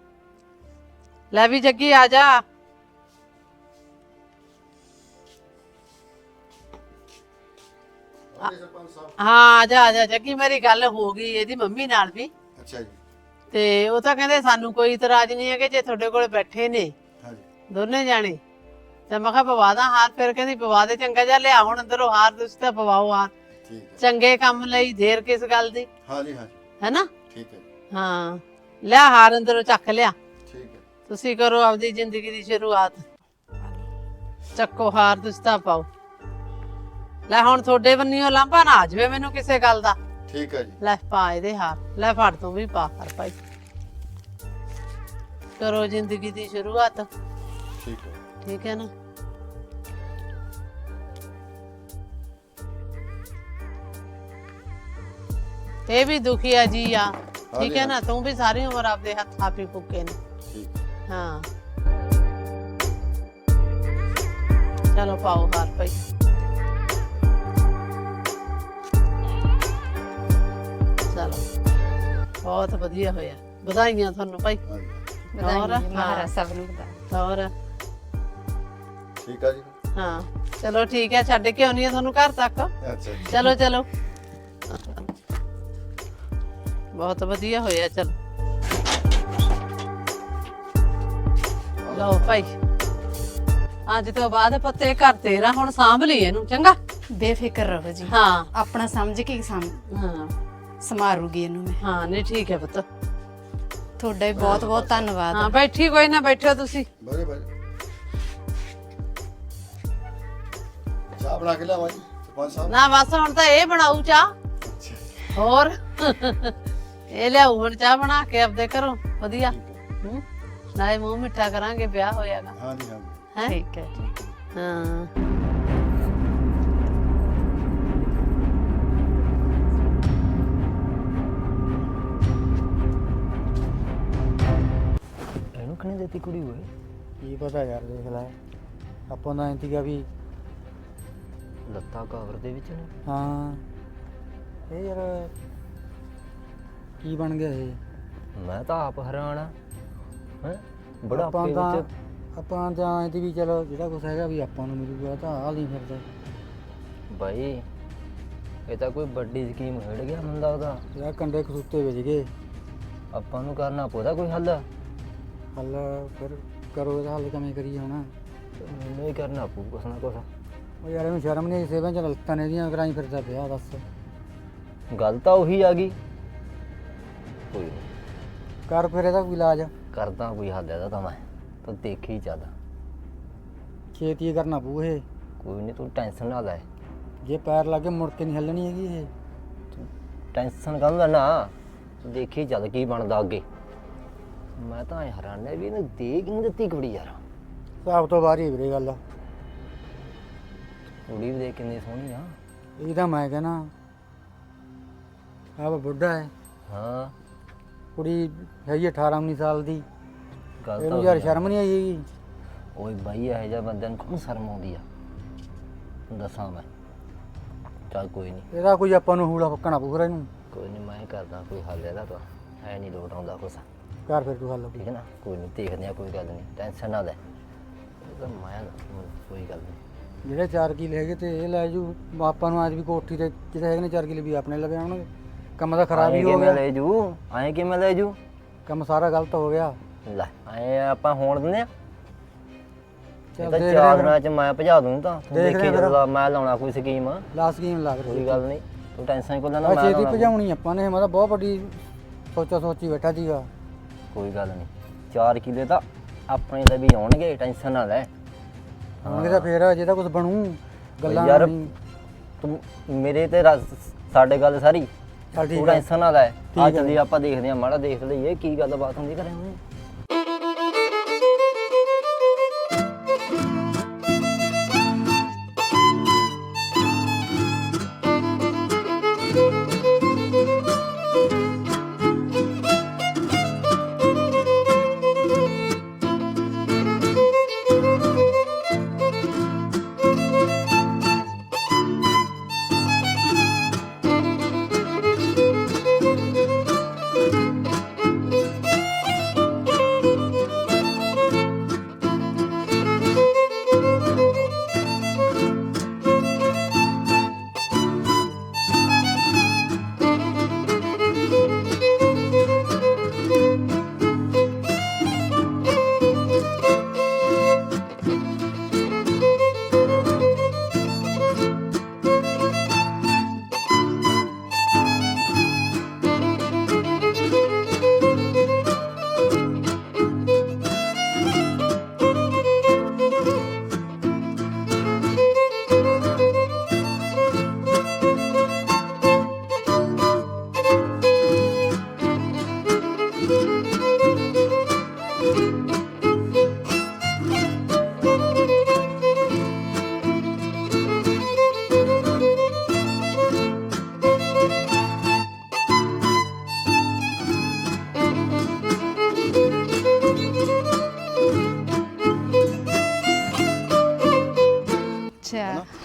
ਲੈ ਵੀ ਜੱਗੀ ਆ ਜਾ। ਸਰਪੰਚ ਸਾਹਿਬ ਹਾਂ ਆ ਜਾ ਆ ਜਾ ਜੱਗੀ ਮੇਰੀ ਗੱਲ ਹੋ ਗਈ ਇਹਦੀ ਮੰਮੀ ਨਾਲ ਵੀ। ਅੱਛਾ ਜੀ। ਤੇ ਉਹ ਤਾਂ ਕਹਿੰਦੇ ਸਾਨੂੰ ਕੋਈ ਇਤਰਾਜ਼ ਨਹੀਂ ਹੈ ਕਿ ਜੇ ਤੁਹਾਡੇ ਕੋਲ ਬੈਠੇ ਨੇ। ਹਾਂਜੀ ਦੋਨੇ ਜਾਣੇ। ਤੇ ਮੈਂ ਕਿਹਾ ਪਵਾ ਦਾਂ ਹਾਰ ਫਿਰ ਕਹਿੰਦੀ ਪਵਾ ਦੇ ਚੰਗਾ ਜਿਹਾ ਲਿਆ ਹੁਣ ਅੰਦਰੋਂ ਹਾਰ ਤੁਸੀਂ ਤਾਂ ਪਵਾਓ ਹਾਰ। ਠੀਕ ਹੈ। ਚੰਗੇ ਕੰਮ ਲਈ ਦੇਰ ਕਿਸ ਗੱਲ ਦੀ? ਹਾਂਜੀ ਹਾਂਜੀ। ਹੈਨਾ? ਠੀਕ ਹੈ ਹਾਂ। ਲਿਆ ਹਾਰ ਅੰਦਰੋਂ ਚੱਕ ਲਿਆ। ਠੀਕ ਹੈ। ਤੁਸੀਂ ਕਰੋ ਆਪਦੀ ਜ਼ਿੰਦਗੀ ਦੀ ਸ਼ੁਰੂਆਤ। ਚੱਕੋ ਹਾਰ ਤੁਸੀਂ ਤਾਂ ਪਾਓ। ਲੈ ਹੁਣ ਤੁਹਾਡੇ ਬੰਨਿਓ ਲਾਂਭਾ ਨਾ ਆ ਜਾਵੇ ਮੈਨੂੰ ਕਿਸੇ ਗੱਲ ਦਾ। ਠੀਕ ਹੈ ਜੀ। ਲੈ ਪਾ ਇਹਦੇ ਹਾਰ। ਲੈ ਫੜ ਤੂੰ ਵੀ ਪਾ ਹਰ ਭਾਈ। ਕਰੋ ਜ਼ਿੰਦਗੀ ਦੀ ਸ਼ੁਰੂਆਤ। ਠੀਕ ਹੈ। ਠੀਕ ਹੈ ਨਾ? ਇਹ ਵੀ ਦੁਖੀ ਆ ਜੀ ਆ। ਠੀਕ ਹੈ ਨਾ? ਤੂੰ ਵੀ ਸਾਰੀ ਉਮਰ ਆਪਦੇ ਹੱਥ ਆਪੀ ਫੁੱਕੇ ਨੇ। ਹਾਂ। ਚਲੋ ਪਾਓ ਹਾਰ ਭਾਈ। ਚਲੋ। ਬਹੁਤ ਵਧੀਆ ਹੋਇਆ। ਵਧਾਈਆਂ ਤੁਹਾਨੂੰ ਭਾਈ? ਵਧਾਈਆਂ। ਮਹਾਰਾਜ। ਸਭ ਨੂੰ ਹੋਰ? ਠੀਕ ਹੈ ਜੀ। ਹਾਂ। ਚਲੋ ਠੀਕ ਹੈ ਛੱਡ ਕੇ ਆਉਣੀ ਆ ਤੁਹਾਨੂੰ ਘਰ ਤੱਕ। ਅੱਛਾ ਜੀ। ਚਲੋ ਚਲੋ। ਬਹੁਤ ਵਧੀਆ ਹੋਇਆ ਚਲ। ਲਓ ਭਾਈ ਅੱਜ ਤੋਂ ਬਾਅਦ ਪੱਤੇ ਘਰ ਤੇਰਾ ਹੁਣ ਸਾਂਭ ਲਈ ਇਹਨੂੰ ਚੰਗਾ? ਬੇਫਿਕਰ ਰਹੋ ਜੀ। ਹਾਂ। ਆਪਣਾ ਸਮਝ ਕੇ ਹਾਂ ਸਮਾਰੂਗੀ ਇਹਨੂੰ ਮੈਂ। ਹਾਂ ਨਹੀਂ ਠੀਕ ਹੈ ਪੁੱਤ। ਤੁਹਾਡਾ ਵੀ ਬਹੁਤ ਬਹੁਤ ਧੰਨਵਾਦ। ਹਾਂ ਬੈਠੀ ਕੋਈ ਨਾ ਬੈਠੋ ਤੁਸੀਂ। ਬੜੇ ਬੜੇ ਚਾਹ ਬਣਾ ਕੇ ਲਿਆਵਾਂ ਜੀ ਸਰਪੰਚ ਸਾਹਿਬ। ਨਾ ਬਸ ਹੁਣ ਤਾਂ ਇਹ ਬਣਾਉ ਚਾਹ। ਹੋਰ? ਇਹ ਲਿਆਉ ਹੁਣ ਚਾਹ ਬਣਾ ਕੇ ਆਪਦੇ ਘਰੋਂ ਵਧੀਆ। ਹੂੰ। ਨਾਲੇ ਮੂੰਹ ਮਿੱਠਾ ਕਰਾਂਗੇ ਵਿਆਹ ਹੋਇਆਗਾ। ਹਾਂਜੀ ਹਾਂਜੀ। ਹੈ? ਠੀਕ ਹੈ ਜੀ ਹਾਂ। ਇਹਨੂੰ ਕਿਹਨੇ ਦਿੱਤੀ ਕੁੜੀ ਓਏ? ਕੀ ਪਤਾ ਯਾਰ ਦੇਖ ਲੈ। ਆਪਾਂ ਦਾ ਇੰਤੀਗਾ ਵੀ ਲੱਤਾਂ ਕਵਰ ਦੇ ਵਿੱਚ ਨੇ। ਹਾਂ। ਇਹ ਯਾਰ ਕੀ ਬਣ ਗਿਆ ਇਹ? ਮੈਂ ਤਾਂ ਆਪ ਹੈਰਾਨ ਆ। ਹੈ? ਆਪਾਂ ਬੁਢਾਪੇ ਵਿੱਚ ਆਪਾਂ ਤਾਂ ਐਂ ਤੀ ਵੀ ਚਲੋ ਜਿਹੜਾ ਕੁਛ ਹੈਗਾ ਵੀ ਆਪਾਂ ਨੂੰ ਮਿਲੂਗਾ ਤਾਂ ਹਾਲ ਨਹੀਂ ਫਿਰਦਾ। ਬਾਈ ਇਹ ਤਾਂ ਕੋਈ ਵੱਡੀ ਸਕੀਮ ਹੜ ਗਿਆ ਹੁੰਦਾ ਉਹਦਾ। ਯਾਰ ਕੰਡੇ ਖਸੂਤੇ ਵਿੱਚ ਗਏ। ਆਪਾਂ ਨੂੰ ਕਰਨਾ ਪਊਦਾ ਕੋਈ ਹੱਲ? ਹੱਲ ਫਿਰ ਕਰੋ ਇਹਦਾ ਹੱਲ ਕਿਵੇਂ ਕਰੀਏ ਹੁਣ? ਮੈਨੂੰ ਹੀ ਕਰਨਾ ਪਊ ਕੁਛ ਨਾ ਕੁਛ। ਉਹ ਯਾਰ ਇਹਨੂੰ ਸ਼ਰਮ ਨਹੀਂ ਸੇਵਾਂ ਚ ਲੱਤਾਂ ਨੇ ਦੀਆਂ ਕਰਾਈ ਫਿਰਦਾ ਪਿਆ ਦੱਸ। ਗੱਲ ਤਾਂ ਉਹੀ ਆ ਗਈ। ਕੋਈ ਨੀ, ਕਰ ਫਿਰ ਇਹਦਾ ਕੋਈ ਇਲਾਜ। ਕਰਦਾ ਕੋਈ ਹੱਲ ਇਹਦਾ ਤਾਂ ਮੈਂ ਤੂੰ ਦੇਖੀ ਚੱਲ ਛੇਤੀ ਕਰਨਾ ਪਊ ਇਹ। ਕੋਈ ਨਹੀਂ ਤੂੰ ਟੈਨਸ਼ਨ ਨਾ ਲੈ। ਜੇ ਪੈਰ ਲੱਗੇ ਮੁੜ ਕੇ ਨਹੀਂ ਹੱਲਣੀ ਹੈਗੀ ਇਹ। ਟੈਨਸ਼ਨ ਕਰ ਲੈਣਾ? ਤੂੰ ਦੇਖੀ ਚੱਲ ਕੀ ਬਣਦਾ ਅੱਗੇ। ਮੈਂ ਤਾਂ ਐਂ ਹੈਰਾਨ ਹੈ ਵੀ ਇਹਨੂੰ ਦੇ ਕਿਉਂ ਦਿੱਤੀ ਕੁੜੀ ਯਾਰ? ਹਿਸਾਬ ਤੋਂ ਬਾਹਰ ਹੀ ਵੀਰੇ ਗੱਲ। ਕੁੜੀ ਵੀ ਦੇਖ ਕਿੰਨੀ ਸੋਹਣੀ ਆ। ਇਹ ਤਾਂ ਮੈਂ ਕਹਿਣਾ। ਆਪ ਬੁੱਢਾ ਹੈ। ਹਾਂ। ਕੁੜੀ ਹੈਗੀ 18 19 ਸਾਲ ਦੀ। ਗੱਲ ਤਾਂ ਯਾਰ। ਸ਼ਰਮ ਨਹੀਂ ਆਈ ਹੈਗੀ? ਓਏ ਬਾਈ ਇਹੋ ਜਿਹਾ ਬੰਦਿਆਂ ਨੂੰ ਕੌਣ ਸ਼ਰਮ ਆਉਂਦੀ ਆ? ਦੱਸਾਂ ਮੈਂ। ਚੱਲ ਕੋਈ ਨਹੀਂ। ਇਹਦਾ ਕੋਈ ਆਪਾਂ ਨੂੰ ਹੂਲਾ ਫੱਕਣਾ ਪਊ ਫਿਰ ਇਹਨੂੰ। ਕੋਈ ਨਹੀਂ ਮੈਂ ਕਰਦਾ ਕੋਈ ਹੱਲ ਇਹਦਾ ਤਾਂ। ਐ ਨਹੀਂ ਲੋਟ ਆਉਂਦਾ ਕੁਛ। ਕਰ ਫਿਰ ਤੂੰ ਹੱਲ। ਠੀਕ ਹੈ ਨਾ? ਕੋਈ ਨਹੀਂ ਦੇਖਦੇ ਆ ਕੋਈ ਗੱਲ ਨਹੀਂ। ਟੈਨਸ਼ਨ ਨਾ ਲੈ। ਇਹ ਤਾਂ ਮੈਂ ਕੋਈ ਗੱਲ ਨਹੀਂ। ਜਿਹੜੇ 4 ਕਿਲੇ ਹੈਗੇ ਤੇ ਇਹ ਲੈ ਜੂ। ਆਪਾਂ ਨੂੰ ਅੱਜ ਵੀ ਕੋਠੀ ਤੇ ਜਿਹੜੇ ਹੈਗੇ ਨੇ 4 ਕਿਲੇ ਵੀ ਆਪਣੇ ਲਵੇ ਆਉਣਗੇ। ਕੰਮ ਤਾਂ ਖਰਾਬ ਹੀ ਹੋ ਗਿਆ। ਲੈ ਜੂ? ਐਂ ਕਿਵੇਂ ਲੈ ਜੂ? ਕੰਮ ਸਾਰਾ ਗਲਤ ਹੋ ਗਿਆ। ਲੈ ਐਂ ਆਪਾਂ ਹੋਣ ਦਿੰਦੇ ਆ। ਚੱਲ ਤਾਂ ਚਾਰ ਦਿਨਾਂ ਚ ਮੈਂ ਭਜਾ ਦੂੰ ਤਾਂ। ਦੇਖ। ਜਦੋਂ ਮੈਂ ਲਾਉਣਾ ਕੋਈ ਸਕੀਮ। ਲਾਸਟ ਸਕੀਮ ਲੱਗ ਰਹੀ ਕੋਈ ਗੱਲ ਨਹੀਂ ਤੂੰ ਟੈਨਸ਼ਨ ਕੋ ਲੈਣਾ ਮੈਂ ਛੇਤੀ ਭਜਾਉਣੀ ਆਪਾਂ ਨੇ ਮੈਂ ਤਾਂ ਬਹੁਤ ਵੱਡੀ ਸੋਚਾ ਸੋਚੀ ਬੈਠਾ ਸੀਗਾ। ਕੋਈ ਗੱਲ ਨਹੀਂ 4 ਕਿਲੇ ਤਾਂ ਆਪਣੇ ਤੇ ਵੀ ਆਉਣਗੇ ਟੈਨਸ਼ਨ ਨਾ ਲੈ। ਹੁਣ ਤਾਂ ਫੇਰ ਜੇ ਤਾਂ ਕੁਝ ਬਣੂ ਗੱਲਾਂ ਯਾਰ। ਤੂੰ ਮੇਰੇ ਤੇ ਸਾਡੇ ਗੱਲ ਸਾਰੀ ਚੱਲ ਠੀਕ ਤੂੰ ਹੈ ਆ ਹੈ ਚੱਲੀ ਆਪਾਂ ਦੇਖਦੇ ਆ ਮਾੜਾ ਦੇਖ ਲਈਏ ਕੀ ਗੱਲਬਾਤ ਹੁੰਦੀ ਘਰੇ। ਹੁਣ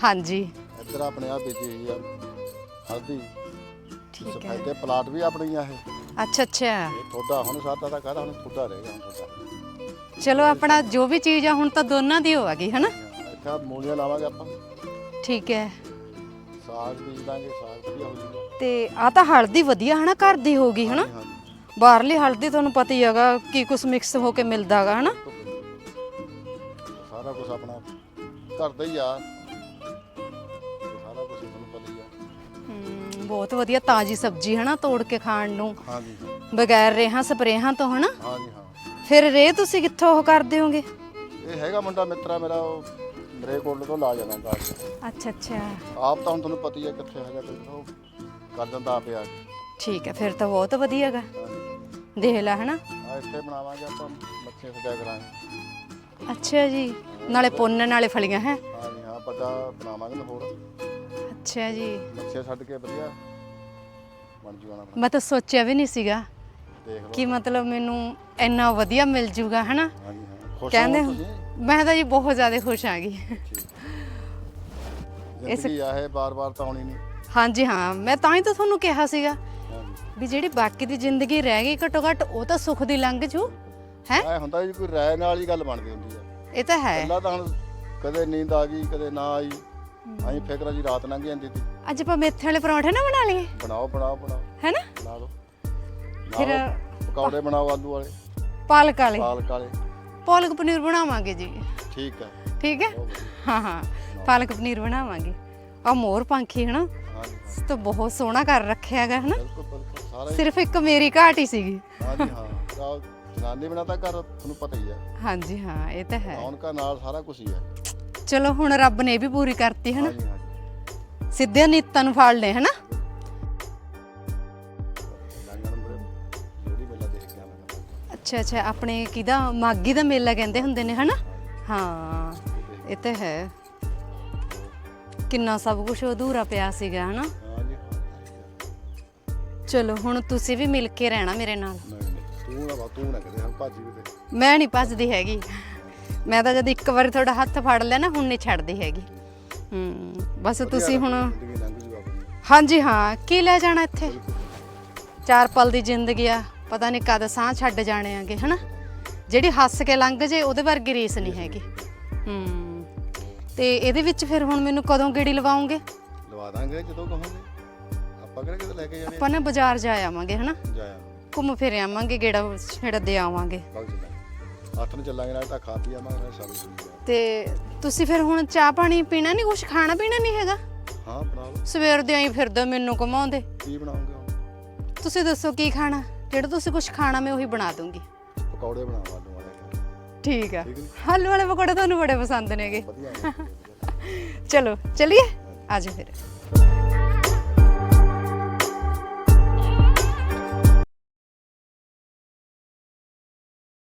ਹਾਂਜੀ। ਇੱਧਰ ਆਪਣੇ ਆ ਬੀਜੀ ਹੋਈ ਆ ਹਲਦੀ। ਠੀਕ ਹੈ। ਸਫੈਦੇ ਪਲਾਟ ਵੀ ਆਪਣੀਆਂ ਇਹ। ਅੱਛਾ ਅੱਛਾ। ਇਹ ਤੁਹਾਡਾ ਹੁਣ ਸਾਡਾ ਤਾਂ ਕਹਦਾ ਹੁਣ ਤੁਹਾਡਾ ਰਹੇਗਾ ਹੁਣ ਤੁਹਾਡਾ। ਚਲੋ ਆਪਣਾ ਜੋ ਵੀ ਚੀਜ਼ ਆ ਹੁਣ ਤਾਂ ਦੋਨਾਂ ਦੀ ਹੋਵੇਗੀ ਹਨਾ? ਇੱਥੇ ਆਹ ਮੂਲੀਆਂ ਲਾਵਾਂਗੇ ਆਪਾਂ। ਠੀਕ ਹੈ। ਸਾਗ ਬੀਜ ਦਾਂਗੇ ਸਾਗ ਵਧੀਆ ਹੋ ਜਾਊਗਾ ਤੇ ਆ ਤਾਂ ਹਲਦੀ ਵਧੀਆ ਹਨਾ ਘਰ ਦੀ ਹੋਗੀ ਹਨਾ? ਹਾਂਜੀ ਬਾਹਰਲੀ ਹਲਦੀ ਤੁਹਾਨੂੰ ਪਤਾ ਹੀ ਹੈਗਾ ਕੀ ਕੁਝ ਮਿਕਸ ਹੋ ਕੇ ਮਿਲਦਾਗਾ ਹਨਾ? ਸਾਰਾ ਕੁਝ ਆਪਣਾ ਘਰ ਦਾ ਹੀ ਆ। ਬਹੁਤ ਵਧੀਆ ਤਾਜੀ ਸਬਜ਼ੀ ਹਨਾ ਤੋੜ ਕੇ ਖਾਣ ਨੂੰ। ਹਾਂਜੀ ਬਗੈਰ ਰੇਹਾਂ ਸਪਰੇਹਾਂ ਤੋਂ ਹਨਾ। ਹਾਂਜੀ ਹਾਂ। ਫਿਰ ਰੇ ਤੁਸੀਂ ਕਿੱਥੋਂ ਉਹ ਕਰਦੇ ਹੋਗੇ? ਇਹ ਹੈਗਾ ਮੁੰਡਾ ਮਿੱਤਰਾ ਮੇਰਾ ਉਹ ਮਰੇ ਕੋਲ ਤੋਂ ਲਾ ਜਾਂਦਾ ਅੱਛਾ ਅੱਛਾ। ਆਪ ਤਾਂ ਹੁਣ ਤੁਹਾਨੂੰ ਪਤਾ ਹੀ ਹੈ ਕਿੱਥੇ ਹੈਗਾ ਉਹ ਕਰ ਦਿੰਦਾ ਆਪੇ ਆ ਕੇ। ਠੀਕ ਹੈ ਫਿਰ ਤਾਂ ਬਹੁਤ ਵਧੀਆ ਹੈਗਾ ਹਾਂਜੀ। ਦੇਖ ਲੈ ਹਨਾ। ਆ ਇੱਥੇ ਬਣਾਵਾਂਗੇ ਆਪਾਂ ਮੱਛੀ ਸਜਾ ਕਰਾਂਗੇ। ਅੱਛਾ ਜੀ। ਨਾਲੇ ਪੁੰਨ ਨਾਲੇ ਫਲੀਆਂ ਹੈ। ਹਾਂਜੀ ਹਾਂ ਪਤਾ ਬਣਾਵਾਂਗੇ ਨਾ ਹੋਰ। ਅੱਛਾ ਜੀ। ਮੱਛੀ ਛੱਡ ਕੇ ਵਧੀਆ ਬਣ ਜੂਗਾ ਨਾ ਮੈਂ ਤਾਂ ਸੋਚਿਆ ਵੀ ਨਹੀਂ ਸੀਗਾ ਦੇਖ ਲਓ। ਕਿ ਮਤਲਬ ਮੈਨੂੰ ਇੰਨਾ ਵਧੀਆ ਮਿਲ ਜੂਗਾ ਹਨਾ? ਹਾਂਜੀ ਹਾਂ। ਖੁਸ਼ ਕਹਿੰਦੇ ਹੋ ਤੁਸੀਂ? ਮੈਂ ਤਾਂ ਜੀ ਬਹੁਤ ਜ਼ਿਆਦਾ ਖੁਸ਼ ਆ ਗਈ। ਜ਼ਿੰਦਗੀ ਆ ਇਹ ਬਾਰ-ਬਾਰ ਤਾਂ ਆਉਣੀ ਨਹੀਂ। ਹਾਂਜੀ ਹਾਂ। ਮੈਂ ਤਾਂ ਹੀ ਤਾਂ ਤੁਹਾਨੂੰ ਕਿਹਾ ਸੀਗਾ ਹਾਂਜੀ। ਵੀ ਜਿਹੜੀ ਬਾਕੀ ਦੀ ਜ਼ਿੰਦਗੀ ਰਹਿ ਗਈ ਘਟੋ ਘਟ ਉਹ ਤਾਂ ਸੁੱਖ ਦੀ ਲੰਘ ਜੂ ਹੈ? ਐ ਹੁੰਦਾ ਜੀ ਕੋਈ ਰਾਏ ਨਾਲ ਹੀ ਗੱਲ ਬਣਦੀ ਹੁੰਦੀ ਆ। ਇਹ ਤਾਂ ਹੈ। ਪਹਿਲਾਂ ਤਾਂ ਹੁਣ ਕਦੇ ਨੀਂਦ ਆ ਗਈ ਕਦੇ ਨਾ ਆਈ। ਐਂ ਫਿਕਰਾਂ ਜੀ ਰਾਤ ਲੰਘ ਜਾਂਦੀ ਸੀ। ਅੱਜ ਆਪਾਂ ਮੇਥੇ ਵਾਲੇ ਪਰੌਂਠੇ ਨਾ ਬਣਾ ਲਈਏ? ਬਣਾਓ ਬਣਾਓ ਬਣਾਓ। ਹੈਨਾ? ਬਣਾ ਲਓ। ਫਿਰ ਪਕੌੜੇ ਬਣਾਓ ਆਲੂ ਵਾਲੇ। ਪਾਲਕ ਵਾਲੇ। ਪਾਲਕ ਵਾਲੇ। ਪਾਲਕ ਪਨੀਰ ਬਣਾਵਾਂਗੇ ਜੀ। ਠੀਕ ਹੈ ਠੀਕ ਹੈ? ਹਾਂ ਹਾਂ। ਪਾਲਕ ਪਨੀਰ ਬਣਾਵਾਂਗੇ। ਆ ਮੋਰ ਪੰਖੀ ਹਨਾ? ਹਾਂ, ਇਸ ਤੋਂ ਬਹੁਤ ਸੋਹਣਾ ਕਰ ਰੱਖਿਆ ਹੈਗਾ ਹਨਾ? ਬਿਲਕੁਲ ਬਿਲਕੁਲ। ਸਾਰਾ ਹੀ- ਸਿਰਫ ਇੱਕ ਮੇਰੀ ਘਾਟ ਹੀ ਸੀਗੀ। ਹਾਂ। ਆਹ ਜਨਾਨੀ ਬਣਾਤਾ ਘਰ ਤੁਹਾਨੂੰ ਪਤਾ ਹੀ ਹੈ ਹਾਂਜੀ ਹਾਂ ਇਹ ਤਾਂ ਹੈ। ਰੌਣਕਾਂ ਨਾਲ ਸਾਰਾ ਕੁਝ ਹੀ ਹੈ ਚਲੋ ਹੁਣ ਰੱਬ ਨੇ ਇਹ ਵੀ ਪੂਰੀ ਕਰਤੀ ਹਨਾ? ਹਾਂਜੀ ਹਾਂਜੀ। ਸਿੱਧੇ ਨੀਤਾਂ ਨੂੰ ਫੜ ਲਏ ਹਨਾ? ਲਾਈਆਂ ਨੰਬਰ ਜਿਹੜੀ ਮੇਲਾ ਦੇਖ ਕੇ ਆਵਾਂਗਾ ਅੱਛਾ ਅੱਛਾ ਆਪਣੇ ਕਿਹਦਾ? ਮਾਗੀ ਦਾ ਮੇਲਾ ਕਹਿੰਦੇ ਹੁੰਦੇ ਨੇ ਹਨਾ? ਹਾਂ ਇਹ ਤਾਂ ਹੈ। ਕਿੰਨਾ ਸਭ ਕੁਝ ਅਧੂਰਾ ਪਿਆ ਸੀਗਾ ਹਨਾ? ਹਾਂਜੀ। ਚਲੋ ਹੁਣ ਤੁਸੀਂ ਵੀ ਮਿਲ ਕੇ ਰਹਿਣਾ ਮੇਰੇ ਨਾਲ। ਨਹੀਂ ਨਹੀਂ ਤੂੰ ਨਾ ਵਾ ਤੂੰ ਨਾ ਕਦੇ ਹਾਂ ਭਾਜੀ ਵੀ ਤੇ। ਮੈਂ ਨਹੀਂ ਭੱਜਦੀ ਹੈਗੀ। ਮੈਂ ਤਾਂ ਜਦ ਇੱਕ ਵਾਰੀ ਤੁਹਾਡਾ ਹੱਥ ਫੜ ਲਿਆ ਨਾ ਹੁਣ ਨਹੀਂ ਛੱਡਦੀ ਹੈਗੀ। ਹੂੰ ਬਸ ਤੁਸੀਂ ਹੁਣ ਹਾਂਜੀ ਹਾਂ ਕੀ ਲੈ ਜਾਣਾ ਇੱਥੇ? ਚਾਰ ਪਲ ਦੀ ਜ਼ਿੰਦਗੀ ਆ ਪਤਾ ਨਹੀਂ ਕਦ ਸਾਹ ਛੱਡ ਜਾਣੇ ਆਂਗੇ ਹਨਾ? ਜਿਹੜੀ ਹੱਸ ਕੇ ਲੰਘ ਜੇ ਉਹਦੇ ਵਰਗੀ ਰੀਸ ਨਹੀਂ ਹੈਗੀ। ਹੂੰ ਤੇ ਇਹਦੇ ਵਿੱਚ ਫਿਰ ਹੁਣ ਮੈਨੂੰ ਕਦੋਂ ਗੇੜੀ ਲਵਾਉਂਗੇ? ਲਵਾ ਦਾਂਗੇ ਜਦੋਂ ਕਹੋਗੇ। ਆਪਾਂ ਕਿਹੜਾ ਕਿਤੇ ਲੈ ਕੇ ਜਾਣੇ ਆਪਾਂ ਨਾ ਬਾਜ਼ਾਰ ਜਾ ਆਵਾਂਗੇ ਹਨਾ? ਜਾਇਆ ਘੁੰਮ ਫਿਰ ਆਵਾਂਗੇ ਗੇੜਾ ਛੇੜਾ ਦੇ ਆਵਾਂਗੇ। ਹੱਥ ਨੂੰ ਚੱਲਾਂਗੇ ਨਾਲ ਤਾਂ ਖਾ ਪੀ ਆਵਾਂਗੇ ਨਾਲ ਸਾਰੀ ਦੁਨੀਆ ਤੇ ਤੁਸੀਂ ਫਿਰ ਹੁਣ ਚਾਹ ਪਾਣੀ ਪੀਣਾ ਨਹੀਂ ਕੁਝ ਖਾਣਾ ਪੀਣਾ ਨਹੀਂ ਹੈਗਾ? ਹਾਂ ਬਣਾ ਲਓ। ਸਵੇਰ ਦੇ ਆਈ ਫਿਰਦੇ ਮੈਨੂੰ ਘੁਮਾਉਂਦੇ। ਕੀ ਬਣਾਉਂਗੇ ਹੁਣ? ਤੁਸੀਂ ਦੱਸੋ ਕੀ ਖਾਣਾ? ਜਿਹੜਾ ਤੁਸੀਂ ਕੁਝ ਖਾਣਾ ਮੈਂ ਉਹੀ ਬਣਾ ਦੂੰਗੀ। ਪਕੌੜੇ ਬਣਾਵਾ ਦਵਾਂਗੇ ਠੀਕ ਆ। ਆਲੂ ਵਾਲੇ ਪਕੌੜੇ ਤੁਹਾਨੂੰ ਬੜੇ ਪਸੰਦ ਨੇਗੇ। ਵਧੀਆ ਨੇ। ਚਲੋ ਚਲਿਏ? ਆਜੋ ਫਿਰ।